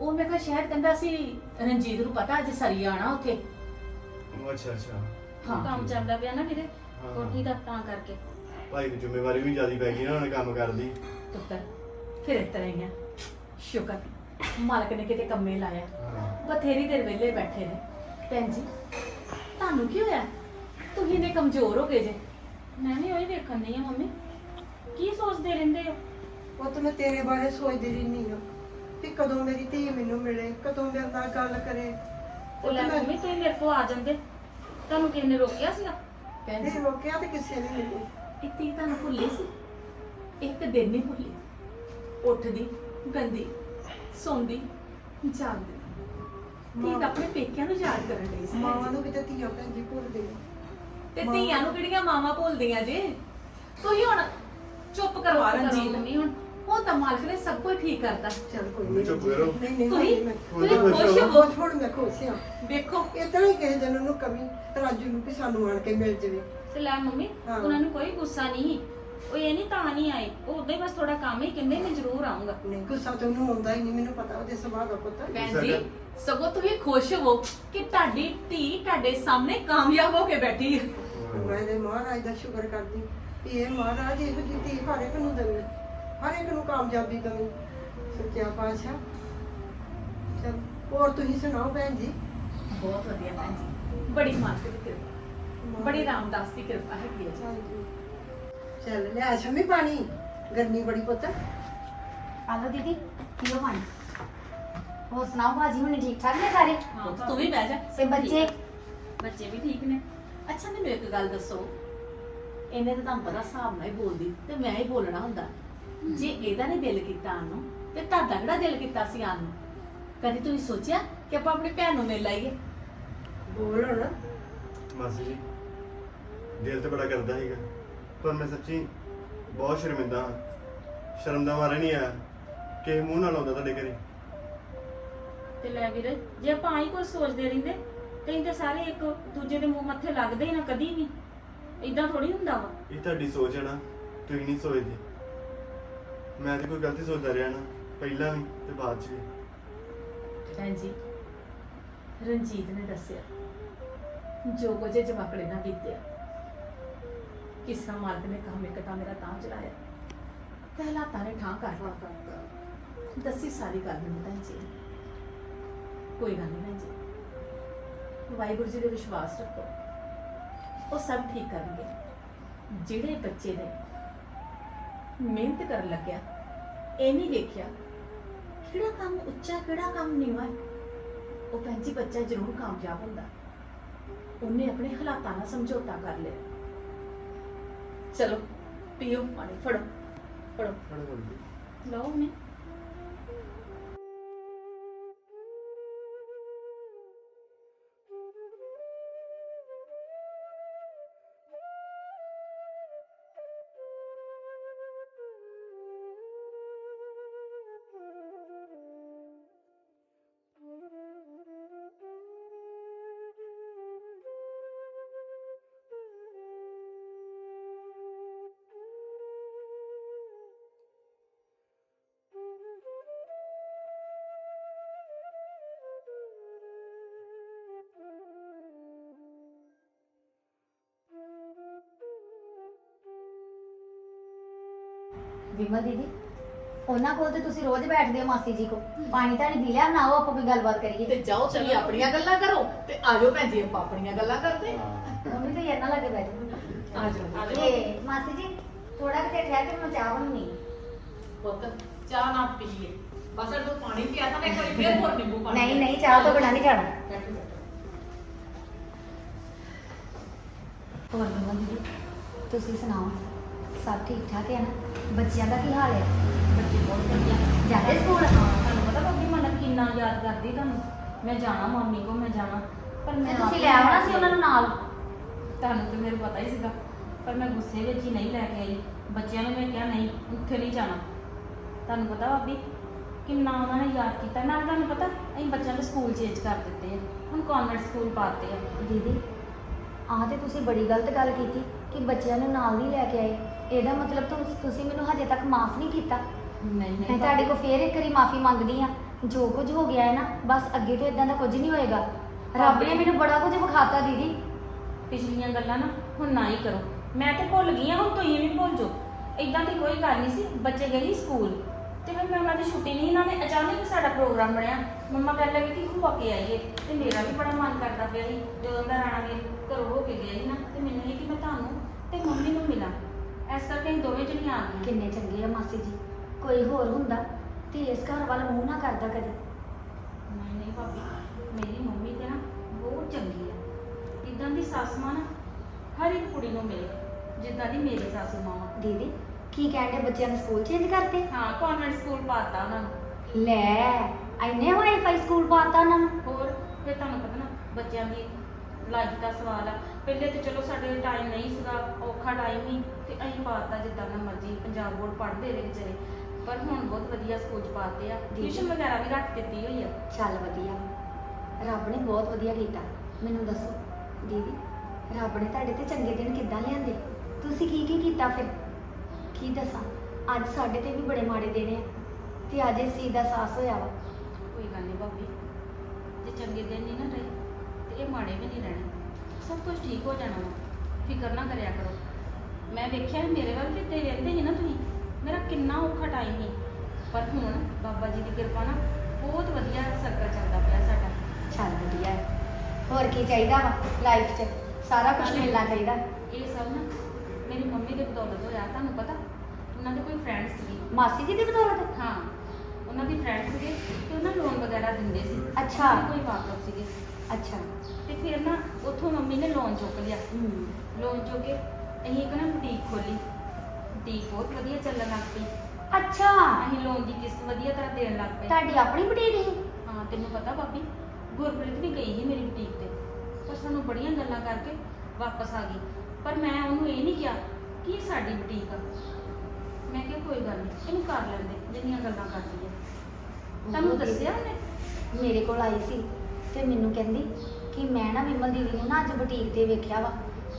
ਉਹ ਮੈਂ ਕਿਹਾ ਸ਼ਾਇਦ ਕਹਿੰਦਾ ਸੀ ਰਣਜੀਤ ਨੂੰ ਪਤਾ ਅੱਜ ਸਰੀ ਆਣਾ ਉੱਥੇ। ਉਹ ਅੱਛਾ ਅੱਛਾ। ਹਾਂ। ਕੰਮ ਚੱਲਦਾ ਪਿਆ ਨਾ ਵੀਰੇ ਹਾਂ। ਕੋਠੀ ਦਾ ਤਾਂ ਕਰਕੇ। ਭਾਈ ਦੀ ਜ਼ਿੰਮੇਵਾਰੀ ਵੀ ਜ਼ਿਆਦੀ ਪੈ ਗਈ ਨਾ ਹੁਣ ਕੰਮ ਕਰਦੀ ਪੁੱਤਰ ਫਿਰ ਇਸ ਤਰ੍ਹਾਂ ਹੀ ਆ। ਸ਼ੁਕਰ ਮਾਲਕ ਨੇ ਕਿਤੇ ਕੰਮੇ ਲਾਇਆ। ਹਾਂ। ਬਥੇਰੀ ਦੇਰ ਵਿਹਲੇ ਬੈਠੇ ਨੇ। ਭੈਣ ਜੀ ਤੁਹਾਨੂੰ ਕੀ ਹੋਇਆ? ਤੁਸੀਂ ਨੇ ਕਮਜ਼ੋਰ ਹੋ ਗਏ ਜੇ। ਮੈਂ ਵੀ ਉਹੀ ਵੇਖਣ ਨਹੀਂ ਆ ਮੰਮੀ। ਕੀ ਸੋਚਦੇ ਰਹਿੰਦੇ ਹੋ? ਉਹ ਤਾਂ ਮੈਂ ਤੇਰੇ ਬਾਰੇ ਸੋਚਦੀ ਰਹਿੰਦੀ ਹਾਂ ਕਿ ਕਦੋਂ ਮੇਰੀ ਧੀ ਮੈਨੂੰ ਮਿਲੇ ਕਦੋਂ ਮੇਰੇ ਨਾਲ ਗੱਲ ਕਰੇ। ਤੇ ਲੈ ਮੰਮੀ ਤੁਸੀਂ ਮੇਰੇ ਕੋਲ ਆ ਜਾਂਦੇ। ਤੁਹਾਨੂੰ ਕਿਸੇ ਨੇ ਰੋਕਿਆ ਸੀਗਾ? ਭੈਣ ਨਹੀਂ ਜੀ ਰੋਕਿਆ ਤੇ ਕਿਸੇ ਨੇ ਮੈਨੂੰ ਇਹ ਤੀ ਤੁਹਾਨੂੰ ਭੁੱਲੀ ਸੀ? ਇੱਕ ਦਿਨ ਨਹੀਂ ਭੁੱਲੀ। ਉੱਠਦੀ ਗੰਦੀ ਸੌਂਦੀ ਜਾਗਦੀ। ਤੀ ਤਾਂ ਆਪਣੇ ਪੇਕਿਆਂ ਨੂੰ ਯਾਦ ਕਰਨ ਲਈ ਸੀ। ਮਾਵਾਂ ਨੂੰ ਕਿਤੇ ਧੀਆਂ ਭੈਣ ਜੀ ਭੁੱਲਦੇ ਆ। ਤੇ ਧੀਆਂ ਨੂੰ ਕਿਹੜੀਆਂ ਮਾਵਾਂ ਭੁੱਲਦੀਆਂ ਜੇ? ਤੁਸੀਂ ਹੁਣ ਚੁੱਪ ਕਰਵਾ ਕਰੋ ਰਣਜੀਤ ਮੰਮੀ ਹੁਣ ਹੁਣ ਤਾਂ ਮਾਲਕ ਨੇ ਸਭ ਕੁਝ ਠੀਕ ਕਰਤਾ। ਚਲ ਕੋਈ ਮੰਮੀ ਨਹੀਂ ਚੁੱਪ ਕਰੋ। ਨਹੀਂ ਨਹੀਂ ਤੁਸੀਂ- ਮੈਂ ਤੁਸੀਂ ਖੁਸ਼ ਖੁਸ਼ ਹੋ? ਬਹੁਤ ਹੁਣ ਮੈਂ ਖੁਸ਼ ਹਾਂ। ਵੇਖੋ। ਇਤਨਾ ਹੀ ਕਿਸੇ ਦਿਨ ਉਹਨੂੰ ਕਮੀ ਰਾਜੂ ਨੂੰ ਸਾਨੂੰ ਆਣ ਕੇ ਮਿਲ ਜਾਵੇ। ਤੇ ਲੈ ਮੰਮੀ ਹਾਂ। ਉਹਨਾਂ ਨੂੰ ਕੋਈ ਗੁੱਸਾ ਨਹੀਂ। ਉਹ ਇਹ ਨਹੀਂ ਤਾਂ ਨਹੀਂ ਆਏ। ਉਹ ਉਦਾਂ ਹੀ ਬਸ ਥੋੜਾ ਕੰਮ ਹੀ ਕਹਿੰਦੇ ਮੈਂ ਜ਼ਰੂਰ ਆਉਂਗਾ ਨਹੀਂ ਗੁੱਸਾ ਤਾਂ ਉਹਨੂੰ ਆਉਂਦਾ ਹੀ ਨਹੀਂ ਮੈਨੂੰ ਪਤਾ ਉਹਦੇ ਸੁਭਾਅ ਦਾ ਪੁੱਤ। ਭੈਣ ਜੀ ਸਗੋਂ ਤੁਸੀਂ ਖੁਸ਼ ਹੋ ਕਿ ਤੁਹਾਡੀ ਧੀ ਤੁਹਾਡੇ ਸਾਹਮਣੇ ਕਾਮਯਾਬ ਹੋ ਕੇ ਬੈਠੀ ਹੈ। ਮੈਂ ਇਹਦੇ ਮਹਾਰਾਜ ਦਾ ਸ਼ੁਕਰ ਕਰਦੀ ਕਿ ਇਹ ਮਹਾਰਾਜ ਇਹੋ ਜਿਹੀ ਧੀ ਹਰ ਇੱਕ ਨੂੰ ਦੇਵੇ ਹਰ ਇੱਕ ਨੂੰ ਕਾਮਯਾਬੀ ਦੇਵੇ। ਸੱਚਿਆ ਪਾਤਸ਼ਾਹ। ਚਲ ਹੋਰ ਤੁਸੀਂ ਸੁਣਾਓ ਭੈਣ ਜੀ? ਬਹੁਤ ਵਧੀਆ ਭੈਣ ਜੀ ਬੜੀ ਦੀ ਕਿਰਪਾ ਬੜੀ ਰਾਮਦਾਸ ਦੀ ਕਿਰਪਾ ਹੈਗੀ ਹੈ ਜੀ। ਚੱਲ ਲੈ ਸ਼ਮੀ ਪਾਣੀ। ਗਰਮੀ ਬੜੀ ਪੁੱਤ। ਆਲੋ ਦੀਦੀ ਪੀਓ ਪਾਣੀ। ਹੋਰ ਸੁਣਾਓ ਭਾਜੀ ਹੁਣ ਠੀਕ ਠਾਕ ਨੇ ਸਾਰੇ? ਹਾਂ ਤੂੰ ਵੀ ਬਹਿ ਜਾ। ਤੇ ਬੱਚੇ? ਬੱਚੇ ਵੀ ਠੀਕ ਨੇ। ਅੱਛਾ ਮੈਨੂੰ ਇੱਕ ਗੱਲ ਦੱਸੋ। ਇਹਨੇ ਤਾਂ ਤੁਹਾਨੂੰ ਪਤਾ ਹਿਸਾਬ ਨਾਲ ਹੀ ਬੋਲਦੀ ਤੇ ਮੈਂ ਹੀ ਬੋਲਣਾ ਹੁੰਦਾ। ਜੇ ਇਹਦਾ ਨੇ ਦਿਲ ਕੀਤਾ ਆਉਣ ਨੂੰ ਤੇ ਤੁਹਾਡਾ ਕਿਹੜਾ ਦਿਲ ਕੀਤਾ ਸੀ ਆਉਣ ਨੂੰ? ਕਦੀ ਤੁਸੀਂ ਸੋਚਿਆ ਕਿ ਆਪਾਂ ਆਪਣੀ ਭੈਣ ਨੂੰ ਮਿਲ ਆਈਏ? ਬੋਲ ਹੁਣ। ਮਾਸੀ ਜੀ ਦਿਲ ਤੇ ਬੜਾ ਕਰਦਾ ਸੀਗਾ ਪਰ ਮੈਂ ਸੱਚੀ ਬਹੁਤ ਸ਼ਰਮਿੰਦਾ ਹਾਂ। ਸ਼ਰਮ ਦਾ ਮਾਰਾ ਨਹੀਂ ਆਇਆ ਕਿ ਮੂੰਹ ਨਾਲ ਆਉਂਦਾ ਤੁਹਾਡੇ ਘਰੇ। ਤੇ ਲੈ ਵੀਰੇ ਜੇ ਆਪਾਂ ਆਈ ਕੁਝ ਸੋਚਦੇ ਰਹਿੰਦੇ ਤੇ ਸਾਰੇ ਇੱਕ ਦੂਜੇ ਦੇ ਮੂੰਹ ਮੱਥੇ ਲੱਗਦੇ ਹੀ ਨਾ ਕਦੀ ਵੀ। ਇਦਾਂ ਥੋੜੀ ਹੁੰਦਾ ਵਾ। ਇਹ ਤੁਹਾਡੀ ਸੋਚ ਹੈ ਨਾ ਤੁਸੀਂ ਨਹੀਂ ਸੋਚਦੇ। ਮੈਂ ਤੇ ਕੋਈ ਗਲਤੀ ਸੋਚਦਾ ਰਿਹਾ ਨਾ ਪਹਿਲਾਂ ਵੀ ਤੇ ਬਾਅਦ ਚ ਵੀ। ਭੈਣ ਜੀ ਰਣਜੀਤ ਨੇ ਦੱਸਿਆ ਜੋ ਕੁਝ ਇਹ ਜਵਾਕੜੇ ਨਾਲ ਬੀਤਿਆ। ਕਿਸਾ ਮਾਲਕ ਨੇ ਕੰਮ ਇੱਕ ਤਾਂ ਮੇਰਾ ਤਾਂ ਚਲਾਇਆ। ਤੇ ਹਾਲਾਤਾਂ ਨੇ ਠਾਂ ਕਰ ਦੱਸੀ ਸਾਰੀ ਗੱਲ ਮੈਨੂੰ ਭੈਣ ਜੀ। ਕੋਈ ਗੱਲ ਨਹੀਂ ਭੈਣ ਜੀ। ਵਾਹਿਗੁਰੂ ਜੀ ਦੇ ਵਿਸ਼ਵਾਸ ਰੱਖੋ। ਉਹ ਸਭ ਠੀਕ ਕਰਨਗੇ। ਜਿਹੜੇ ਬੱਚੇ ਨੇ ਮਿਹਨਤ ਕਰਨ ਲੱਗਿਆ, ਇਹ ਨਹੀਂ ਵੇਖਿਆ ਕਿਹੜਾ ਕੰਮ ਉੱਚਾ, ਕਿਹੜਾ ਕੰਮ ਨੀਵਾਂ। ਉਹ ਭੈਣ ਜੀ ਬੱਚਾ ਜ਼ਰੂਰ ਕਾਮਯਾਬ ਹੁੰਦਾ। ਉਹਨੇ ਆਪਣੇ ਹਾਲਾਤਾਂ ਨਾਲ ਸਮਝੌਤਾ ਕਰ ਲਿਆ। ਚਲੋ ਪੀਓ ਪਾਣੀ ਫੜੋ ਫੜੋ। ਬੋਲ ਲਓ ਨੇ ਵਿਮਲ ਦੀਦੀ ਉਹਨਾਂ ਕੋਲ ਤੇ ਤੁਸੀਂ ਰੋਜ਼ ਬੈਠਦੇ ਹੋ ਮਾਸੀ ਜੀ ਕੋ ਪਾਣੀ ਤਾਂ ਨਹੀਂ ਪੀ ਲਿਆ ਨਾ ਉਹ ਆਪਾਂ ਕੋਈ ਗੱਲਬਾਤ ਕਰੀਏ। ਤੇ ਜਾਓ ਤੁਸੀਂ ਆਪਣੀਆਂ ਗੱਲਾਂ ਕਰੋ ਤੇ ਆਜੋ ਭੈਣ ਜੀ ਆਪਾਂ ਆਪਣੀਆਂ ਗੱਲਾਂ ਕਰਦੇ। ਮੰਮੀ ਤਾਂ ਯਾਰ ਨਾ ਲੱਗੇ ਬੈਠੋ ਆਜੋ। ਇਹ ਮਾਸੀ ਜੀ ਥੋੜਾ ਕਿ ਠਹਿਰ ਕੇ ਮੈਂ ਚਾਹ ਬਣਾਉਣੀ ਪੁੱਤ ਚਾਹ ਨਾ ਪੀਏ ਬਸ ਅਰ ਤੂੰ ਪਾਣੀ ਪਿਆ ਤਾਂ ਮੈਂ ਵਾਰੀ ਫੇਰ ਹੋਰ ਨਿੰਬੂ ਪਾਣੀ ਨਹੀਂ ਨਹੀਂ ਚਾਹ ਤੋਂ ਬਿਨਾਂ ਨਹੀਂ ਜਾਣਾ। ਹੋਰ ਦੀਦੀ ਤੁਸੀਂ ਸੁਣਾਓ? ਸਭ ਠੀਕ ਠਾਕ ਹੈ ਨਾ ਬੱਚਿਆਂ ਦਾ ਕੀ ਹਾਲ ਹੈ ਬੱਚੇ ਬਹੁਤ ਵਧੀਆ। ਜਾਂਦੇ ਸਕੂਲ? ਤੁਹਾਨੂੰ ਪਤਾ ਭਾਬੀ ਮਨ ਕਿੰਨਾ ਯਾਦ ਕਰਦੀ ਤੁਹਾਨੂੰ? ਮੈਂ ਜਾਣਾ ਮੰਮੀ ਕੋ ਮੈਂ ਜਾਣਾ। ਪਰ ਤੇ ਮੈਂ ਤੁਸੀਂ ਲੈ ਆਉਣਾ ਸੀ ਉਹਨਾਂ ਨੂੰ ਨਾਲ? ਤੁਹਾਨੂੰ ਤੇ ਮੈਨੂੰ ਪਤਾ ਹੀ ਸੀਗਾ। ਪਰ ਮੈਂ ਗੁੱਸੇ ਵਿੱਚ ਹੀ ਨਹੀਂ ਲੈ ਕੇ ਆਈ। ਬੱਚਿਆਂ ਨੂੰ ਮੈਂ ਕਿਹਾ ਨਹੀਂ ਉੱਥੇ ਨਹੀਂ ਜਾਣਾ। ਤੁਹਾਨੂੰ ਪਤਾ ਭਾਬੀ ਕਿੰਨਾ ਉਹਨਾਂ ਨੇ ਯਾਦ ਕੀਤਾ। ਨਾਲ ਤੁਹਾਨੂੰ ਪਤਾ ਅਸੀਂ ਬੱਚਿਆਂ ਦੇ ਸਕੂਲ ਚੇਂਜ ਕਰ ਦਿੱਤੇ ਆ। ਹੁਣ ਕਨਵੈਂਟ ਸਕੂਲ ਪਾਤੇ ਆ। ਦੀਦੀ ਆਹ ਤੇ ਤੁਸੀਂ ਬੜੀ ਗਲਤ ਗੱਲ ਕੀਤੀ। ਕਿ ਬੱਚਿਆਂ ਨੂੰ ਨਾਲ ਨਹੀਂ ਲੈ ਕੇ ਆਏ। ਇਹਦਾ ਮਤਲਬ ਤੁ- ਤੁਸੀਂ ਮੈਨੂੰ ਹਜੇ ਤੱਕ ਮਾਫ ਨਹੀਂ ਕੀਤਾ। ਨਹੀਂ ਮੈਂ ਤੁਹਾਡੇ ਕੋਲ ਫੇਰ ਇੱਕ ਵਾਰੀ ਮਾਫੀ ਮੰਗਦੀ ਆ ਜੋ ਕੁਝ ਹੋ ਗਿਆ ਹੈ ਨਾ ਬਸ ਅੱਗੇ ਤੋਂ ਇਦਾਂ ਦਾ ਕੁਝ ਨਹੀਂ ਹੋਏਗਾ। ਰੱਬ ਨੇ ਮੈਨੂੰ ਬੜਾ ਕੁਝ ਵਿਖਾਤਾ ਦੀਦੀ। ਪਿਛਲੀਆਂ ਗੱਲਾਂ ਨਾ ਹੁਣ ਨਾ ਹੀ ਕਰੋ। ਮੈਂ ਤੇ ਭੁੱਲ ਗਈ ਹਾਂ ਹੁਣ ਤੁਸੀਂ ਵੀ ਭੁੱਲ ਜਾਓ। ਇਦਾਂ ਦੀ ਕੋਈ ਗੱਲ ਨਹੀਂ ਸੀ। ਬੱਚੇ ਗਏ ਸੀ ਸਕੂਲ। ਤੇ ਫਿਰ ਮੈਂ ਉਹਨਾਂ ਦੀ ਛੁੱਟੀ ਨਹੀਂ ਇਹਨਾਂ ਨੇ ਅਚਾਨਕ ਸਾਡਾ ਪ੍ਰੋਗਰਾਮ ਬਣਿਆ। ਮੰਮਾ ਕਹਿਣ ਲੱਗੇ ਕਿ ਖੁਆ ਕੇ ਆਈਏ ਤੇ ਮੇਰਾ ਵੀ ਬੜਾ ਮਨ ਕਰਦਾ ਪਿਆ ਸੀ ਜਦੋਂ ਦਾ ਰਾਣਾ ਵੀਰ ਘਰੋਂ ਹੋ ਕੇ ਗਿਆ ਸੀ ਨਾ ਤੇ ਮੈਨੂੰ ਇਹ ਕਿ ਮੈਂ ਤੁਹਾਨੂੰ ਤੇ ਮੰਮੀ ਨੂੰ ਮਿਲਾਂ। ਇਸ ਕਰਕੇ ਅਸੀਂ ਦੋਵੇਂ ਜਣੀਆਂ ਆ ਗਈਆਂ। ਕਿੰਨੇ ਚੰਗੇ ਆ ਮਾਸੀ ਜੀ। ਕੋਈ ਹੋਰ ਹੁੰਦਾ ਤੇ ਇਸ ਘਰ ਵੱਲ ਮੂੰਹ ਨਾ ਕਰਦਾ ਕਦੇ। ਨਹੀਂ ਨਹੀਂ ਭਾਬੀ ਮੇਰੀ ਮੰਮੀ ਤੇ ਨਾ ਬਹੁਤ ਚੰਗੀ ਆ। ਇਦਾਂ ਦੀ ਸੱਸ ਮਾਂ ਨਾ ਹਰ ਇੱਕ ਕੁੜੀ ਨੂੰ ਮਿਲੇ ਜਿੱਦਾਂ ਦੀ ਮੇਰੀ ਸੱਸ ਮਾਂ ਵਾ। ਦੀਦੀ ਕੀ ਕਹਿੰਦੇ ਬੱਚਿਆਂ ਨੂੰ ਸਕੂਲ ਚੇਂਜ ਕਰਤੇ ਹਾਂ ਕਨਵੈਂਟ ਸਕੂਲ ਪਾਤਾ ਉਹਨਾਂ ਨੂੰ। ਲੈ ਐਨੇ ਹੋਏ ਫਾਈ ਸਕੂਲ ਪਾਤਾ ਨੂੰ? ਹੋਰ ਫਿਰ ਤੁਹਾਨੂੰ ਪਤਾ ਨਾ ਬੱਚਿਆਂ ਦੀ ਲਾਈਫ ਦਾ ਸਵਾਲ ਆ। ਪਹਿਲੇ ਤੇ ਚਲੋ ਸਾਡੇ ਟਾਈਮ ਨਹੀਂ ਸੀਗਾ ਔਖਾ ਟਾਈਮ ਹੀ ਤੇ ਅਸੀਂ ਪਾਤਾ ਜਿੱਦਾਂ ਦਾ ਮਰਜ਼ੀ ਪੰਜਾਬ ਬੋਰਡ ਪੜ੍ਹਦੇ ਰਹੇ ਵਿਚਾਰੇ। ਪਰ ਹੁਣ ਬਹੁਤ ਵਧੀਆ ਸਕੂਲ ਚ ਪਾਤੇ ਆ। ਜੀ। ਟਿਊਸ਼ਨ ਵਗੈਰਾ ਵੀ ਰੱਖ ਦਿੱਤੀ ਹੋਈ ਆ। ਚੱਲ ਵਧੀਆ। ਰੱਬ ਨੇ ਬਹੁਤ ਵਧੀਆ ਕੀਤਾ। ਮੈਨੂੰ ਦੱਸੋ ਦੀਦੀ ਰੱਬ ਨੇ ਤੁਹਾਡੇ ਤੇ ਚੰਗੇ ਦਿਨ ਕਿੱਦਾਂ ਲਿਆਂਦੇ? ਤੁਸੀਂ ਕੀ ਕੀ ਕੀਤਾ ਫਿਰ? ਕੀ ਦੱਸਾਂ? ਅੱਜ ਸਾਡੇ ਤੇ ਵੀ ਬੜੇ ਮਾੜੇ ਦਿਨ ਆ ਤੇ ਅੱਜ ਇਸ ਚੀਜ਼ ਦਾ ਅਹਿਸਾਸ ਹੋਇਆ ਵਾ। ਕੋਈ ਗੱਲ ਨਹੀਂ ਭਾਬੀ ਜੇ ਚੰਗੇ ਦਿਨ ਨਹੀਂ ਨਾ ਰਹੇ ਤੇ ਇਹ ਮਾੜੇ ਵੀ ਨਹੀਂ ਰਹਿਣੇ। ਸਭ ਕੁਝ ਠੀਕ ਹੋ ਜਾਣਾ ਵਾ। ਫਿਕਰ ਨਾ ਕਰਿਆ ਕਰੋ। ਮੈਂ ਵੇਖਿਆ ਮੇਰੇ ਵੱਲ ਵੀ ਤੇ ਰਹਿੰਦੇ ਸੀ ਨਾ ਤੁਸੀਂ। ਮੇਰਾ ਕਿੰਨਾ ਔਖਾ ਟਾਈਮ ਸੀ। ਪਰ ਹੁਣ ਬਾਬਾ ਜੀ ਦੀ ਕਿਰਪਾ ਨਾਲ ਬਹੁਤ ਵਧੀਆ ਸਰਕਲ ਚੱਲਦਾ ਪਿਆ ਸਾਡਾ। ਚੱਲ ਵਧੀਆ। ਹੈ ਹੋਰ ਕੀ ਚਾਹੀਦਾ ਵਾ ਲਾਈਫ 'ਚ? ਸਾਰਾ ਕੁਝ ਮਿਲਣਾ ਚਾਹੀਦਾ। ਇਹ ਸਭ ਨਾ ਮੇਰੀ ਮੰਮੀ ਦੇ ਬਦੌਲਤ ਹੋਇਆ ਤੁਹਾਨੂੰ ਪਤਾ ਉਹਨਾਂ ਦੇ ਕੋਈ ਫਰੈਂਡ ਸੀਗੇ ਮਾਸੀ ਜੀ ਦੀ ਬਦੌਲਤ ਹਾਂ ਉਹਨਾਂ ਦੀ ਫਰੈਂਡ ਸੀਗੇ ਤੇ ਉਹਨਾਂ ਲੋਨ ਵਗੈਰਾ ਦਿੰਦੇ ਸੀ। ਅੱਛਾ। ਉਹਨਾਂ ਦੇ ਕੋਈ ਵਾਕਫ ਸੀਗੇ। ਅੱਛਾ। ਤੇ ਫਿਰ ਨਾ ਉੱਥੋਂ ਮੰਮੀ ਨੇ ਲੋਨ ਚੁੱਕ ਲਿਆ। ਹੂੰ। ਲੋਨ ਚੁੱਕ ਕੇ ਅਸੀਂ ਇੱਕ ਨਾ ਬੁਟੀਕ ਖੋਲੀ ਬੁਟੀਕ ਬਹੁਤ ਵਧੀਆ ਚੱਲਣ ਲੱਗ ਪਈ। ਅੱਛਾ। ਅਸੀਂ ਲੋਨ ਦੀ ਕਿਸ਼ਤ ਵਧੀਆ ਤਰ੍ਹਾਂ ਦੇਣ ਲੱਗ ਪਏ। ਤੁਹਾਡੀ ਆਪਣੀ ਬੁਟੀਕ ਸੀ? ਹਾਂ ਤੈਨੂੰ ਪਤਾ ਭਾਬੀ ਗੁਰਪ੍ਰੀਤ ਵੀ ਗਈ ਸੀ ਮੇਰੀ ਬੁਟੀਕ ਤੇ। ਪਰ ਸਾਨੂੰ ਬੜੀਆਂ ਗੱਲਾਂ ਕਰਕੇ ਵਾਪਸ ਆ ਗਈ। ਪਰ ਮੈਂ ਉਹਨੂੰ ਇਹ ਨਹੀਂ ਕਿਹਾ ਕਿ ਇਹ ਸਾਡੀ ਬੁਟੀਕ ਆ। ਮੈਂ ਕਿਹਾ ਕੋਈ ਗੱਲ ਨਹੀਂ ਇਹਨੂੰ ਕਰ ਲੈਂਦੇ ਜਿੰਨੀਆਂ ਗੱਲਾਂ ਕਰਦੀ ਆ। ਤੁਹਾਨੂੰ ਦੱਸਿਆ ਉਹਨੇ? ਮੇਰੇ ਕੋਲ ਆਈ ਸੀ ਤੇ ਮੈਨੂੰ ਕਹਿੰਦੀ ਕਿ ਮੈਂ ਨਾ ਵਿਮਲ ਦੀਦੀ ਨੂੰ ਨਾ ਅੱਜ ਬੁਟੀਕ ਤੇ ਵੇਖਿਆ ਵਾ।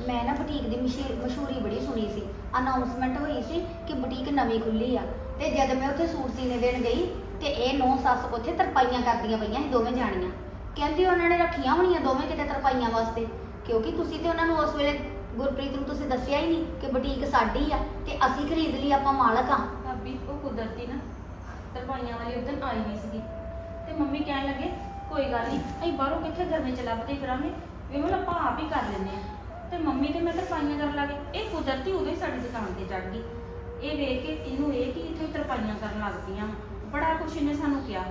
ਮੈਂ ਨਾ ਬੁਟੀਕ ਦੀ ਮਸ਼ਹੂਰੀ ਮਸ਼ਹੂਰੀ ਬੜੀ ਸੁਣੀ ਸੀ। ਅਨਾਉਂਸਮੈਂਟ ਹੋਈ ਸੀ ਕਿ ਬੁਟੀਕ ਨਵੀਂ ਖੁੱਲੀ ਆ। ਤੇ ਜਦ ਮੈਂ ਉੱਥੇ ਸੂਟ ਸੀਨੇ ਦੇਣ ਗਈ ਤੇ ਇਹ ਨੌ ਸੱਸ ਉੱਥੇ ਤਰਪਾਈਆਂ ਕਰਦੀਆਂ ਪਈਆਂ ਸੀ ਦੋਵੇਂ ਜਾਣੀਆਂ। ਕਹਿੰਦੀ ਉਹਨਾਂ ਨੇ ਰੱਖੀਆਂ ਹੋਣੀਆਂ ਦੋਵੇਂ ਕਿਤੇ ਤਰਪਾਈਆਂ ਵਾਸਤੇ ਕਿਉਂਕਿ ਤੁਸੀਂ ਤੇ ਉਹਨਾਂ ਨੂੰ ਉਸ ਵੇਲੇ ਗੁਰਪ੍ਰੀਤ ਨੂੰ ਤੁਸੀਂ ਦੱਸਿਆ ਹੀ ਨਹੀਂ ਕਿ ਬੁਟੀਕ ਸਾਡੀ ਆ ਤੇ ਅਸੀਂ ਖਰੀਦ ਲਈ ਆਪਾਂ ਮਾਲਕ ਆ। ਭਾਬੀ, ਉਹ ਕੁਦਰਤੀ ਨਾ ਤਰਪਾਈਆਂ ਵਾਲੀ ਉਦੋਂ ਆਈ ਨਹੀਂ ਸੀਗੀ। ਤੇ ਮੰਮੀ ਕਹਿਣ ਲੱਗੇ, ਕੋਈ ਗੱਲ ਨਹੀਂ, ਅਸੀਂ ਬਾਹਰੋਂ ਕਿੱਥੇ ਗਰਮੀ ਚ ਲੱਭਦੇ ਫਿਰਾਂਗੇ? ਵਿਮਲ ਆਪਾਂ ਆਪ ਹੀ ਕਰ ਲੈਂਦੇ ਆ ਤੇ ਮੰਮੀ ਤੇ ਮੈਂ ਤਰਪਾਈਆਂ ਕਰਨ ਲੱਗੇ ਇਹ ਕੁਦਰਤੀ ਉਦੋਂ ਹੀ ਸਾਡੀ ਦੁਕਾਨ ਤੇ ਚੜ ਗਈ। ਇਹ ਵੇਖ ਕੇ ਇਹਨੂੰ ਇਹ ਕਿ ਇੱਥੇ ਤਰਪਾਈਆਂ ਕਰਨ ਲੱਗ ਪਈਆਂ ਬੜਾ ਕੁਛ ਇਹਨੇ ਸਾਨੂੰ ਕਿਹਾ।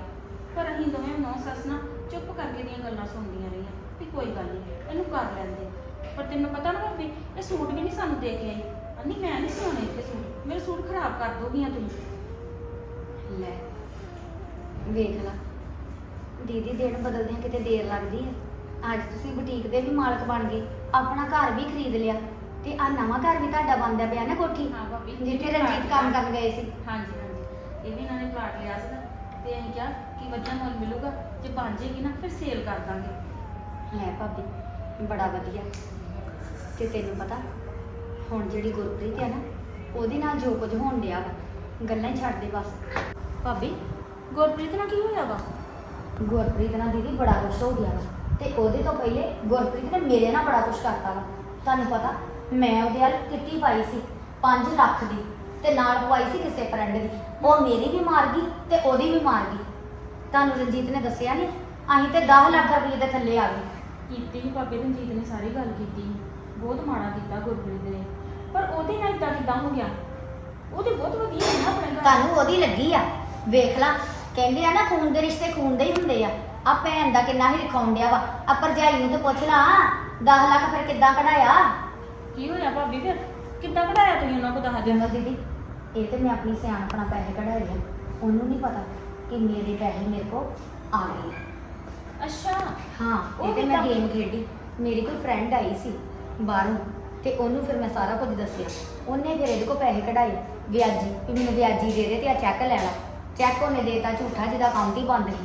ਪਰ ਅਸੀਂ ਦੋਵੇਂ ਨੌ ਸੱਸ ਨਾ ਚੁੱਪ ਕਰਕੇ ਦੀਆਂ ਗੱਲਾਂ ਸੁਣਦੀਆਂ ਰਹੀਆਂ ਵੀ ਕੋਈ ਗੱਲ ਨਹੀਂ, ਇਹਨੂੰ ਕਰ ਲੈਂਦੇ। ਪਰ ਤੈਨੂੰ ਪਤਾ ਨਾ ਭਾਬੀ ਇਹ ਸੂਟ ਵੀ ਨਹੀਂ ਸਾਨੂੰ ਦੇ ਕੇ ਆਈ। ਅੰਨੀ ਮੈਂ ਨਹੀਂ ਸਿਉਣੇ ਇੱਥੇ ਸੂਟ। ਮੇਰੇ ਸੂਟ ਖਰਾਬ ਕਰ ਦੋਗੀਆਂ ਤੁਸੀਂ। ਲੈ ਵੇਖ ਲਾ। ਦੀਦੀ ਦਿਨ ਬਦਲਦਿਆਂ ਕਿਤੇ ਦੇਰ ਲੱਗਦੀ ਹੈ ਅੱਜ ਤੁਸੀਂ ਬੁਟੀਕ ਦੇ ਵੀ ਮਾਲਕ ਬਣ ਗਏ। ਆਪਣਾ ਘਰ ਵੀ ਖਰੀਦ ਲਿਆ। ਤੇ ਆ ਨਵਾਂ ਘਰ ਵੀ ਤੁਹਾਡਾ ਬਣਦਾ ਪਿਆ ਨਾ ਕੋਠੀ ਹਾਂ ਭਾਬੀ ਜਿੱਥੇ ਰਣਜੀਤ ਕੰਮ ਕਰਨ ਗਏ ਸੀ। ਹਾਂਜੀ ਹਾਂਜੀ। ਇਹ ਵੀ ਇਹਨਾਂ ਨੇ ਪਲਾਟ ਲਿਆ ਸੀ ਤੇ ਅਸੀਂ ਕਿਹਾ ਕਿ ਵਧੀਆ ਮੁੱਲ ਮਿਲੂਗਾ। ਜੇ ਬਣ ਜੇਗੀ ਨਾ ਫਿਰ ਸੇਲ ਕਰ ਦਾਂਗੇ। ਲੈ ਭਾਬੀ ਬੜਾ ਵਧੀਆ। ਤੇ ਤੈਨੂੰ ਪਤਾ ਹੁਣ ਜਿਹੜੀ ਗੁਰਪ੍ਰੀਤ ਹੈ ਨਾ ਉਹਦੇ ਨਾਲ ਜੋ ਕੁਝ ਹੋਣ ਡਿਆ ਵਾ ਗੱਲਾਂ ਹੀ ਛੱਡ ਦੇ ਬਸ। ਭਾਬੀ ਗੁਰਪ੍ਰੀਤ ਨਾਲ ਕੀ ਹੋਇਆ ਵਾ? ਗੁਰਪ੍ਰੀਤ ਨਾਲ ਦੀਦੀ ਬੜਾ ਕੁਛ ਹੋ ਗਿਆ ਵਾ ਤੇ ਉਹਦੇ ਤੋਂ ਪਹਿਲੇ ਗੁਰਪ੍ਰੀਤ ਨੇ ਮੇਰੇ ਨਾਲ ਬੜਾ ਕੁਛ ਕਰਤਾ ਵਾ। ਤੁਹਾਨੂੰ ਪਤਾ ਮੈਂ ਉਹਦੇ ਨਾਲ ਕਿੱਟੀ ਪਾਈ ਸੀ 5 ਲੱਖ ਦੀ ਤੇ ਨਾਲ ਪਵਾਈ ਸੀ ਕਿਸੇ ਫਰੈਂਡ ਦੀ। ਉਹ ਮੇਰੀ ਵੀ ਮਾਰ ਗਈ ਤੇ ਉਹਦੀ ਵੀ ਮਾਰ ਗਈ। ਤੁਹਾਨੂੰ ਰਣਜੀਤ ਨੇ ਦੱਸਿਆ ਨਹੀਂ ਅਸੀਂ ਤੇ 10 ਲੱਖ ਰੁਪਏ ਦੇ ਥੱਲੇ ਆ ਗਏ। ਕੀਤੀ ਭਾਬੀ ਰਣਜੀਤ ਨੇ ਸਾਰੀ ਗੱਲ ਕੀਤੀ। ਬਹੁਤ ਮਾੜਾ ਕੀਤਾ ਗੁਰਪ੍ਰੀਤ ਨੇ। ਪਰ ਉਹਦੇ ਨਾਲ ਇਦਾਂ ਕਿਦਾਂ ਹੋ ਗਿਆ? ਉਹਦੇ ਬਹੁਤ ਵਧੀਆ ਹੈ ਨਾ ਆਪਣੇ ਘਰ। ਤੁਹਾਨੂੰ ਉਹਦੀ ਲੱਗੀ ਆ। ਵੇਖ ਲਾ ਕਹਿੰਦੇ ਆ ਨਾ ਖੂਨ ਦੇ ਰਿਸ਼ਤੇ ਖੂਨ ਦੇ ਹੀ ਹੁੰਦੇ ਆ। ਆ ਭੈਣ ਦਾ ਕਿੰਨਾ ਹੀ ਲਿਖਾਉਣ ਡਿਆ ਵਾ। ਆ ਭਰਜਾਈ ਨੂੰ ਤੇ ਪੁੱਛ ਲਾ 10 ਲੱਖ ਫਿਰ ਕਿੱਦਾਂ ਕਢਾਇਆ? ਕੀ ਹੋਇਆ ਭਾਬੀ ਫਿਰ? ਕਿੱਦਾਂ ਕਢਾਇਆ ਤੁਸੀਂ ਉਹਨਾਂ ਕੋਲ ਦਸ ਜਮਲ ਦੀਦੀ ਇਹ ਤੇ ਮੈਂ ਆਪਣੀ ਸਿਆਣਪਣਾ ਪੈਸੇ ਕਢਾਏ ਆ। ਉਹਨੂੰ ਨਹੀਂ ਪਤਾ ਕਿ ਮੇਰੇ ਪੈਸੇ ਮੇਰੇ ਕੋ ਆ ਗਏ ਆ। ਅੱਛਾ। ਹਾਂ ਉਹ ਇਹ ਤੇ ਮੈਂ ਕਿੱਦਾਂ? ਗੇਮ ਖੇਡੀ। ਮੇਰੀ ਕੋਈ ਫਰੈਂਡ ਆਈ ਸੀ। ਬਾਹਰੋਂ ਤੇ ਉਹਨੂੰ ਫਿਰ ਮੈਂ ਸਾਰਾ ਕੁਝ ਦੱਸਿਆ। ਉਹਨੇ ਫਿਰ ਇਹਦੇ ਕੋ ਪੈਸੇ ਕਢਾਏ। ਵਿਆਜੀ ਵੀ ਮੈਨੂੰ ਵਿਆਜੀ ਦੇ ਦੇ ਤੇ ਆ ਚੈੱਕ ਲੈ ਲਾ। ਚੈੱਕ ਉਹਨੇ ਦੇਤਾ ਝੂਠਾ ਜਿਹਦਾ ਅਕਾਊਂਟ ਹੀ ਬੰਦ ਸੀ।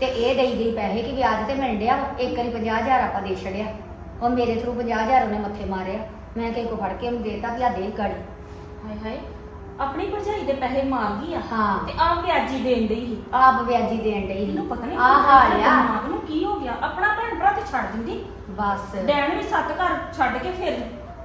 ਤੇ ਇਹ ਦੇਈ ਗਈ ਪੈਸੇ ਕਿ ਵਿਆਜ ਤੇ ਮਿਲ ਡਿਆ। ਇੱਕ ਵਾਰੀ 50000 ਆਪਾਂ ਦੇ ਛੜਿਆ ਉਹ ਮੇਰੇ ਥਰੂ 50000 ਉਹਨੇ ਮੱਥੇ ਮਾਰਿਆ। ਮੈਂ ਕਿਸੇ ਕੋ ਫੜ ਕੇ ਉਹਨੂੰ ਦੇਤਾ ਕਿ ਆ ਦੇ ਗਾੜੀ। ਹਾਏ ਹਾਏ ਆਪਣੀ ਭਰਜਾਈ ਦੇ ਪੈਸੇ ਮਾਰ ਗਈ ਆ। ਹਾਂ। ਤੇ ਆਪ ਵਿਆਜੀ ਦੇਣ ਡਈ ਸੀ। ਆਪ ਵਿਆਜੀ ਦੇਣ ਡਈ ਸੀ। ਪਤਾ ਨਹੀਂ ਆ ਹਾਲ ਆ। ਨੂੰ ਕੀ ਹੋ ਗਿਆ। ਆਪਣਾ ਭੈਣ ਦਿੰਦੀ ਬਸ। ਡੈਣ ਵੀ ਸੱਤ ਘਰ ਛੱਡ ਕੇ ਫਿਰ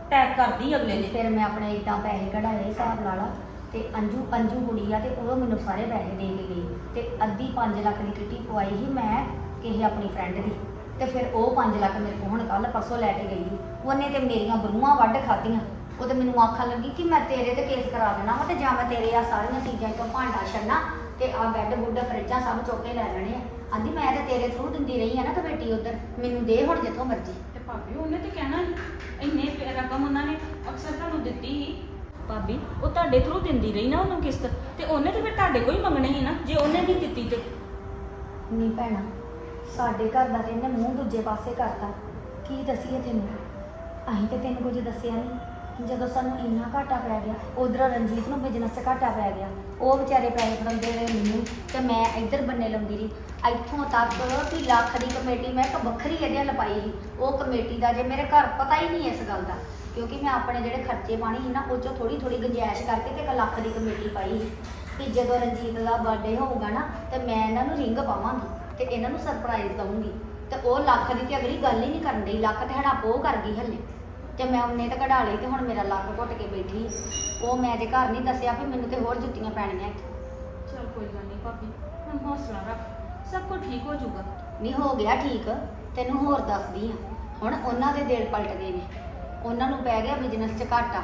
ਟੈਗ ਕਰਦੀ ਅਗਲੇ ਨੇ ਫਿਰ ਮੈਂ ਆਪਣੇ ਇਦਾਂ ਪੈਸੇ ਕਢਾਏ ਹਿਸਾਬ ਲਾ ਲਾ ਤੇ ਅੰਜੂ ਅੰਜੂ ਕੁੜੀ ਆ ਤੇ ਉਹ ਮੈਨੂੰ ਸਾਰੇ ਪੈਸੇ ਦੇ ਕੇ ਗਈ। ਤੇ ਅੱਧੀ 5 ਲੱਖ ਦੀ ਕਿੱਟੀ ਪਵਾਈ ਸੀ ਮੈਂ ਕਿਸੇ ਆਪਣੀ ਫਰੈਂਡ ਦੀ। ਤੇ ਫਿਰ ਉਹ 5 ਲੱਖ ਮੇਰੇ ਕੋਲ ਹੁਣ ਕੱਲ ਪਰਸੋਂ ਲੈ ਕੇ ਗਈ ਉਹਨੇ ਤੇ ਮੇਰੀਆਂ ਬਰੂਆਂ ਵੱਢ ਖਾਧੀਆਂ। ਉਹ ਤੇ ਮੈਨੂੰ ਆਖਣ ਲੱਗੀ ਕਿ ਮੈਂ ਤੇਰੇ ਤੇ ਕੇਸ ਕਰਾ ਦੇਣਾ ਵਾ ਤੇ ਜਾਂ ਮੈਂ ਤੇਰੇ ਆ ਸਾਰੀਆਂ ਚੀਜ਼ਾਂ ਤੋਂ ਭਾਂਡਾ ਛੱਡਣਾ ਤੇ ਆ ਬੈੱਡ ਬੁੱਡ ਫਰਿੱਜਾਂ ਸਭ ਚੁੱਕ ਕੇ ਲੈ ਲੈਣੇ ਆ। ਆਂਦੀ ਮੈਂ ਤੇ ਤੇਰੇ ਥਰੂ ਦਿੰਦੀ ਰਹੀ ਆ ਨਾ ਕਮੇਟੀ ਉਧਰ ਮੈਨੂੰ ਦੇ ਹੁਣ ਜਿੱਥੋਂ ਮਰਜ਼ੀ। ਤੇ ਭਾਬੀ ਉਹਨੇ ਤੇ ਕਹਿਣਾ ਸੀ ਇੰਨੇ ਪੈ- ਰਕਮ ਉਹਨਾਂ ਨੇ ਅਕਸਰ ਤੁਹਾਨੂੰ ਦਿੱਤੀ ਸੀ। ਭਾਬੀ ਉਹ ਤੁਹਾਡੇ ਥਰੂ ਦਿੰਦੀ ਰਹੀ ਨਾ ਉਹਨੂੰ ਕਿਸ਼ਤ ਤੇ ਉਹਨੇ ਤੇ ਫਿਰ ਤੁਹਾਡੇ ਕੋਈ ਮੰਗਣੇ ਸੀ ਨਾ ਜੇ ਉਹਨੇ ਨਹੀਂ ਦਿੱਤੀ ਤੇ। ਨਹੀਂ ਭੈਣਾ ਸਾਡੇ ਘਰ ਦਾ ਤੇ ਇਹਨੇ ਮੂੰਹ ਦੂਜੇ ਪਾਸੇ ਕਰਤਾ। ਕੀ ਦਸੀਏ ਤੈਨੂੰ? ਅਸੀਂ ਤੇ ਤੈਨੂੰ ਕੁਝ ਦੱਸਿਆ ਨਹੀਂ। ਜਦੋਂ ਸਾਨੂੰ ਇੰਨਾ ਘਾਟਾ ਪੈ ਗਿਆ ਉਧਰ ਰਣਜੀਤ ਨੂੰ ਬਿਜ਼ਨਸ 'ਚ ਘਾਟਾ ਪੈ ਗਿਆ। ਉਹ ਵਿਚਾਰੇ ਪੈਸੇ ਫੜਾਉਂਦੇ ਰਹੇ ਮੈਨੂੰ ਤੇ ਮੈਂ ਇੱਧਰ ਬੰਨੇ ਲਾਉਂਦੀ ਰਹੀ। ਇੱਥੋਂ ਤੱਕ ਵੀ ਲੱਖ ਦੀ ਕਮੇਟੀ, ਮੈਂ ਇੱਕ ਵੱਖਰੀ ਇਹਦੇ ਲਪਾਈ ਸੀ। ਉਹ ਕਮੇਟੀ ਦਾ ਜੇ ਮੇਰੇ ਘਰ ਪਤਾ ਹੀ ਨਹੀਂ ਇਸ ਗੱਲ ਦਾ, ਕਿਉਂਕਿ ਮੈਂ ਆਪਣੇ ਜਿਹੜੇ ਖਰਚੇ ਪਾਣੀ ਸੀ ਨਾ, ਉਹ ਚੋਂ ਥੋੜੀ ਥੋੜੀ ਗੁੰਜਾਇਸ਼ ਕਰਕੇ ਤੇ ਇੱਕ ਲੱਖ ਦੀ ਕਮੇਟੀ ਪਾਈ ਸੀ। ਕਿ ਜਦੋਂ ਰਣਜੀਤ ਦਾ ਬਰਥਡੇ ਹੋਊਗਾ ਨਾ, ਤੇ ਮੈਂ ਇਹਨਾਂ ਨੂੰ ਰਿੰਗ ਪਾਵਾਂਗੀ ਤੇ ਇਹਨਾਂ ਨੂੰ ਸਰਪ੍ਰਾਈਜ਼ ਦਵਾਂਗੀ ਤੇ ਉਹ ਲੱਖ ਦੀ ਤੇ ਅਗਲੀ ਗੱਲ ਹੀ ਨਹੀਂ ਕਰਨ ਡਈ, ਲੱਖ ਤੇ ਹੜਾਪ ਉਹ ਕਰ ਗਈ ਹੱਲੇ। ਤੇ ਮੈਂ ਉਹਨੇ ਤਾਂ ਕਢਾ ਲਈ ਤੇ ਹੁਣ ਮੇਰਾ ਲੱਖ ਘੁੱਟ ਕੇ ਬੈਠੀ। ਉਹ ਮੈਂ ਜੇ ਘਰ ਨਹੀਂ ਦੱਸਿਆ ਵੀ ਮੈਨੂੰ ਤੇ ਹੋਰ ਜੁੱਤੀਆਂ ਪੈਣੀਆਂ ਇੱਥੇ। ਚਲ ਕੋਈ ਗੱਲ ਨਹੀਂ ਭਾਬੀ ਹੁਣ ਹੌਸਲਾ ਰੱਖ। ਸਭ ਕੁਝ ਠੀਕ ਹੋ ਜਾਊਗਾ। ਨਹੀਂ ਹੋ ਗਿਆ ਠੀਕ। ਤੈਨੂੰ ਹੋਰ ਦੱਸਦੀ ਆ ਹੁਣ ਉਹਨਾਂ ਦੇ ਦਿਲ ਪਲਟ ਗਏ ਨੇ। ਉਹਨਾਂ ਨੂੰ ਪੈ ਗਿਆ ਬਿਜ਼ਨਸ 'ਚ ਘਾਟਾ।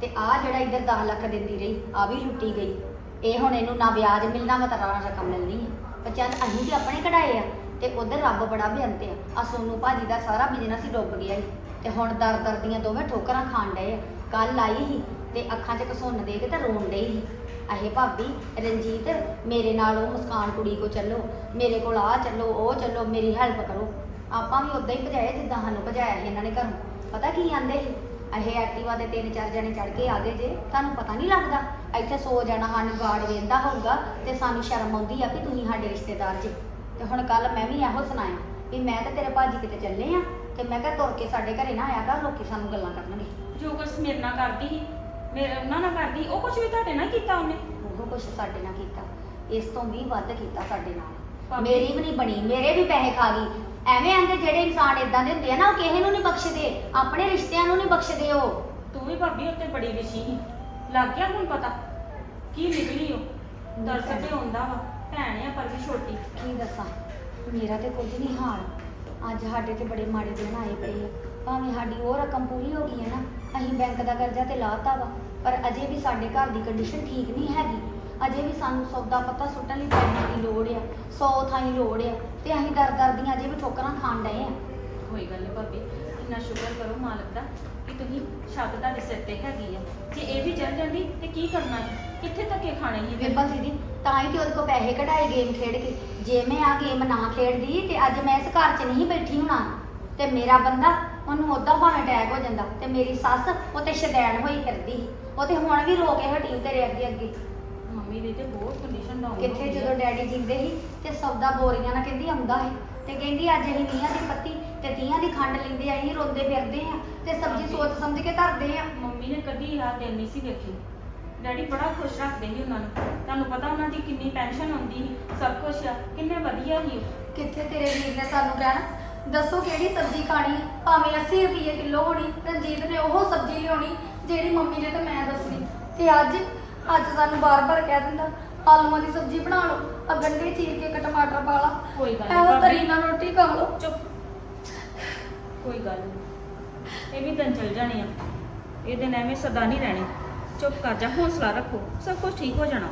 ਤੇ ਆ ਜਿਹੜਾ ਇੱਧਰ 10 ਲੱਖ ਦਿੰਦੀ ਰਹੀ ਆ ਵੀ ਲੁੱਟੀ ਗਈ। ਇਹ ਹੁਣ ਇਹਨੂੰ ਨਾ ਵਿਆਜ ਮਿਲਣਾ ਮਤਲਬ ਰਕਮ ਮਿਲਣੀ ਹੈ। ਪਰ ਚੱਲ ਅਸੀਂ ਵੀ ਆਪਣੇ ਕਢਾਏ ਆ। ਤੇ ਉਧਰ ਰੱਬ ਬੜਾ ਬਿਆੰਤੇ ਆ। ਆ ਸੋਨੂ ਭਾਜੀ ਦਾ ਸਾਰਾ ਬਿਜ਼ਨਸ ਹੀ ਡੁੱਬ ਗਿਆ ਸੀ। ਤੇ ਹੁਣ ਦਰ ਦਰ ਦੀਆਂ ਦੋਵੇਂ ਠੋਕਰਾਂ ਖਾਣ ਡਏ ਆ। ਕੱਲ ਆਈ ਸੀ ਤੇ ਅੱਖਾਂ 'ਚ ਕਸੁੰਨ ਦੇ ਕੇ ਤੇ ਰੋਣ ਡਈ ਸੀ। ਅਹੇ ਭਾਬੀ, ਰਣਜੀਤ, ਮੇਰੇ ਨਾਲ ਉਹ ਮੁਸਕਾਨ ਕੁੜੀ ਕੋ ਚੱਲੋ, ਮੇਰੇ ਕੋਲ ਆ ਚੱਲੋ, ਉਹ ਚੱਲੋ, ਮੇਰੀ ਹੈਲਪ ਕਰੋ। ਆਪਾਂ ਵੀ ਉਦਾਂ ਹੀ ਭਜਾਏ ਜਿੱਦਾਂ ਸਾਨੂੰ ਭਜਾਇਆ ਸੀ ਇਹਨਾਂ ਨੇ ਘਰੋਂ। ਪਤਾ ਕੀ ਆਂਦੇ ਸੀ? ਇਹ ਐਕਟਿਵਾ ਦੇ ਤਿੰਨ ਚਾਰ ਜਣੇ ਚੜ ਕੇ ਆ ਗਏ ਜੇ, ਤੁਹਾਨੂੰ ਪਤਾ ਨਹੀਂ ਲੱਗਦਾ? ਇੱਥੇ ਸੋ ਜਾਣਾ ਸਾਨੂੰ ਗਾਰਡ ਵੇਂਦਾ ਹੋਊਗਾ ਤੇ ਸਾਨੂੰ ਸ਼ਰਮ ਆਉਂਦੀ ਆ ਕਿ ਤੁਸੀਂ ਸਾਡੇ ਰਿਸ਼ਤੇਦਾਰ ਜੇ। ਤੇ ਹੁਣ ਕੱਲ ਮੈਂ ਵੀ ਇਹੋ ਸੁਣਾਇਆ ਵੀ ਮੈਂ ਤੇ ਤੇਰੇ ਭਾਜੀ ਕਿਤੇ ਚੱਲੇ ਆ। ਤੇ ਮੈਂ ਕਿਹਾ ਤੁਰ ਕੇ ਸਾਡੇ ਘਰੇ ਨਾ ਆਇਆ ਕਰ ਲੋਕੀ ਸਾਨੂੰ ਗੱਲਾਂ ਕਰਨਗੇ। ਜੋ ਕੁਛ ਮੇਰੇ ਨਾਲ ਕਰਦੀ ਸੀ ਮੇਰੇ ਉਹਨਾਂ ਨਾਲ ਕਰਦੀ ਉਹ ਕੁਛ ਵੀ ਤੁਹਾਡੇ ਨਾਲ ਕੀਤਾ ਉਹਨੇ? ਉਹ ਕੁਛ ਸਾਡੇ ਨਾਲ ਕੀਤਾ। ਇਸ ਤੋਂ ਵੀ ਵੱਧ ਕੀਤਾ ਸਾਡੇ ਨਾਲ। ਭਾਬੀ- ਮੇਰੀ ਵੀ ਨਹੀਂ ਬਣੀ ਮੇਰੇ ਵੀ ਪੈਸੇ ਖਾ ਗਈ। ਐਵੇਂ ਆਂਦੇ ਜਿਹੜੇ ਇਨਸਾਨ ਇਦਾਂ ਦੇ ਹੁੰਦੇ ਆ ਨਾ ਉਹ ਕਿਸੇ ਨੂੰ ਨਹੀਂ ਬਖਸ਼ਦੇ। ਆਪਣੇ ਰਿਸ਼ਤਿਆਂ ਨੂੰ ਨਹੀਂ ਬਖਸ਼ਦੇ ਉਹ। ਤੂੰ ਵੀ ਭਾਬੀ ਉੱਤੇ ਬੜੀ ਵਿਸ਼ੀ ਸੀ। ਲੱਗ ਗਿਆ ਹੁਣ ਪਤਾ ਕੀ ਨਿਕਲੀ ਉਹ? ਦਰਸ ਤੇ ਹੁੰਦਾ ਵਾ ਭੈਣ ਆ ਪਰ ਵੀ ਛੋਟੀ। ਕੀ ਦੱਸਾਂ? ਮੇਰਾ ਤੇ ਕੁਝ ਨਹੀਂ ਹਾਲ। ਅੱਜ ਸਾਡੇ ਤੇ ਬੜੇ ਮਾੜੇ ਦਿਨ ਆਏ ਪਏ ਆ। ਭਾਵੇਂ ਸਾਡੀ ਉਹ ਰਕਮ ਪੂਰੀ ਹੋ ਗਈ ਹੈ ਨਾ ਅਸੀਂ ਬੈਂਕ ਦਾ ਕਰਜ਼ਾ ਤੇ ਲਾਤਾ ਵਾ ਪਰ ਅਜੇ ਵੀ ਸਾਡੇ ਘਰ ਦੀ ਕੰਡੀਸ਼ਨ ਠੀਕ ਨਹੀਂ ਹੈਗੀ। ਅਜੇ ਵੀ ਸਾਨੂੰ ਸੌਦਾ ਪੱਤਾ ਸੁੱਟਣ ਲਈ ਪੈਸੇ ਦੀ ਲੋੜ ਆ 100 ਥਾਈਂ ਲੋੜ ਆ ਤੇ ਅਸੀਂ ਦਰ ਦਰ ਦੀਆਂ ਅਜੇ ਵੀ ਠੋਕਰਾਂ ਖਾਣ ਡਏ ਆ। ਕੋਈ ਗੱਲ ਨਹੀਂ ਭਾਬੀ ਇੰਨਾ ਸ਼ੁਕਰ ਕਰੋ ਮਾਲਕ ਦਾ ਕਿ ਤੁਸੀਂ ਛੱਤ ਤੁਹਾਡੇ ਸਿਰ ਤੇ ਹੈਗੀ ਆ। ਜੇ ਇਹ ਵੀ ਚੱਲ ਜਾਂਦੀ ਤੇ ਕੀ ਕਰਨਾ? ਕਿੱਥੇ ਧੱਕੇ ਖਾਣੇ ਸੀ? ਫਿਰ? ਵਿਪਲ ਦੀਦੀ ਤਾਂ ਹੀ ਤੇ ਉਹਦੇ ਕੋ ਪੈਸੇ ਕਢਾਏ ਗੇਮ ਖੇਡ ਕੇ। ਜੇ ਮੈਂ ਆ ਗੇਮ ਨਾ ਖੇਡਦੀ ਤੇ ਅੱਜ ਮੈਂ ਇਸ ਘਰ 'ਚ ਨਹੀਂ ਬੈਠੀ ਹੋਣਾ ਤੇ ਮੇਰਾ ਬੰਦਾ ਉਹਨੂੰ ਉਦਾਂ ਭਾਵੇਂ ਅਟੈਕ ਹੋ ਜਾਂਦਾ ਤੇ ਮੇਰੀ ਸੱਸ ਉਹ ਤੇ ਸ਼ਦੈਣ ਹੋਈ ਫਿਰਦੀ ਸੀ। ਉਹ ਤੇ ਹੁਣ ਵੀ ਰੋ ਕੇ ਹਟੀ ਤੇਰੇ ਅੱਗੇ ਅੱਗੇ। ਮੰਮੀ ਦੀ ਤੇ ਬਹੁਤ ਕੰਡੀਸ਼ਨ ਡਾਊਨ ਕਿੱਥੇ ਜਦੋਂ ਡੈਡੀ ਜਿੰਦੇ ਸੀ ਤੇ ਸੌਦਾ ਬੋਰੀਆਂ ਨਾਲ ਕਹਿੰਦੀ ਆਉਂਦਾ ਸੀ ਤੇ ਕਹਿੰਦੀ ਅੱਜ ਅਸੀਂ ਮੀਆਂ ਦੀ ਪੱਤੀ ਤੇ ਤੀਆਂ ਦੀ ਖੰਡ ਲੈਂਦੇ ਆਈ ਰੋਂਦੇ ਫਿਰਦੇ ਆ ਤੇ ਸਬਜ਼ੀ ਸੋਚ ਸਮਝ ਕੇ ਧਰਦੇ ਆ। ਮੰਮੀ ਨੇ ਕਦੀ ਆ ਦਿਨ ਨਹੀਂ ਸੀ ਵੇਖੀ ਡੈਡੀ ਬੜਾ ਖੁਸ਼ ਰੱਖਦੇ ਸੀ ਉਹਨਾਂ ਨੂੰ। ਤੁਹਾਨੂੰ ਪਤਾ ਉਹਨਾਂ ਦੀ ਕਿੰਨੀ ਪੈਨਸ਼ਨ ਸੀ ਸਭ ਕੁਝ ਆ ਕਿੰਨੇ ਵਧੀਆ ਸੀ ਉਹ। ਕਿੱਥੇ ਤੇਰੇ ਵੀਰ ਨੇ ਸਾਨੂੰ ਕਹਿਣਾ? ਦੱਸੋ ਕਿਹੜੀ ਸਬਜ਼ੀ ਖਾਣੀ? ਭਾਵੇਂ 80 ਰੁਪਏ ਕਿਲੋ ਹੋਣੀ ਰਣਜੀਤ ਨੇ ਉਹ ਸਬਜ਼ੀ ਲਿਆਉਣੀ ਜਿਹੜੀ ਮੰਮੀ ਨੇ ਤੇ ਮੈਂ ਦੱਸਣੀ। ਤੇ ਅੱਜ ਅੱਜ ਸਾਨੂੰ ਬਾਰ-ਬਾਰ ਕਹਿ ਦਿੰਦਾ ਆਲੂਆਂ ਦੀ ਸਬਜ਼ੀ ਬਣਾ ਲਓ ਆ ਗੰਢੇ ਚੀਰ ਕੇ ਇੱਕ ਟਮਾਟਰ ਪਾ ਲਾ। ਕੋਈ ਗੱਲ ਨੀ ਇਹੋ ਭਾਬੀ। ਤਰੀ ਨਾਲ ਰੋਟੀ ਖਾ ਲਓ। ਚੁੱਪ। ਕੋਈ ਗੱਲ ਨਹੀਂ ਇਹ ਵੀ ਦਿਨ ਚਲ ਜਾਣੇ ਆ। ਇਹ ਦਿਨ ਐਵੇਂ ਸਦਾ ਨਹੀਂ ਰਹਿਣੇ। ਚੁੱਪ ਕਰ ਜਾ ਹੌਸਲਾ ਰੱਖੋ ਸਭ ਕੁਝ ਠੀਕ ਹੋ ਜਾਣਾ।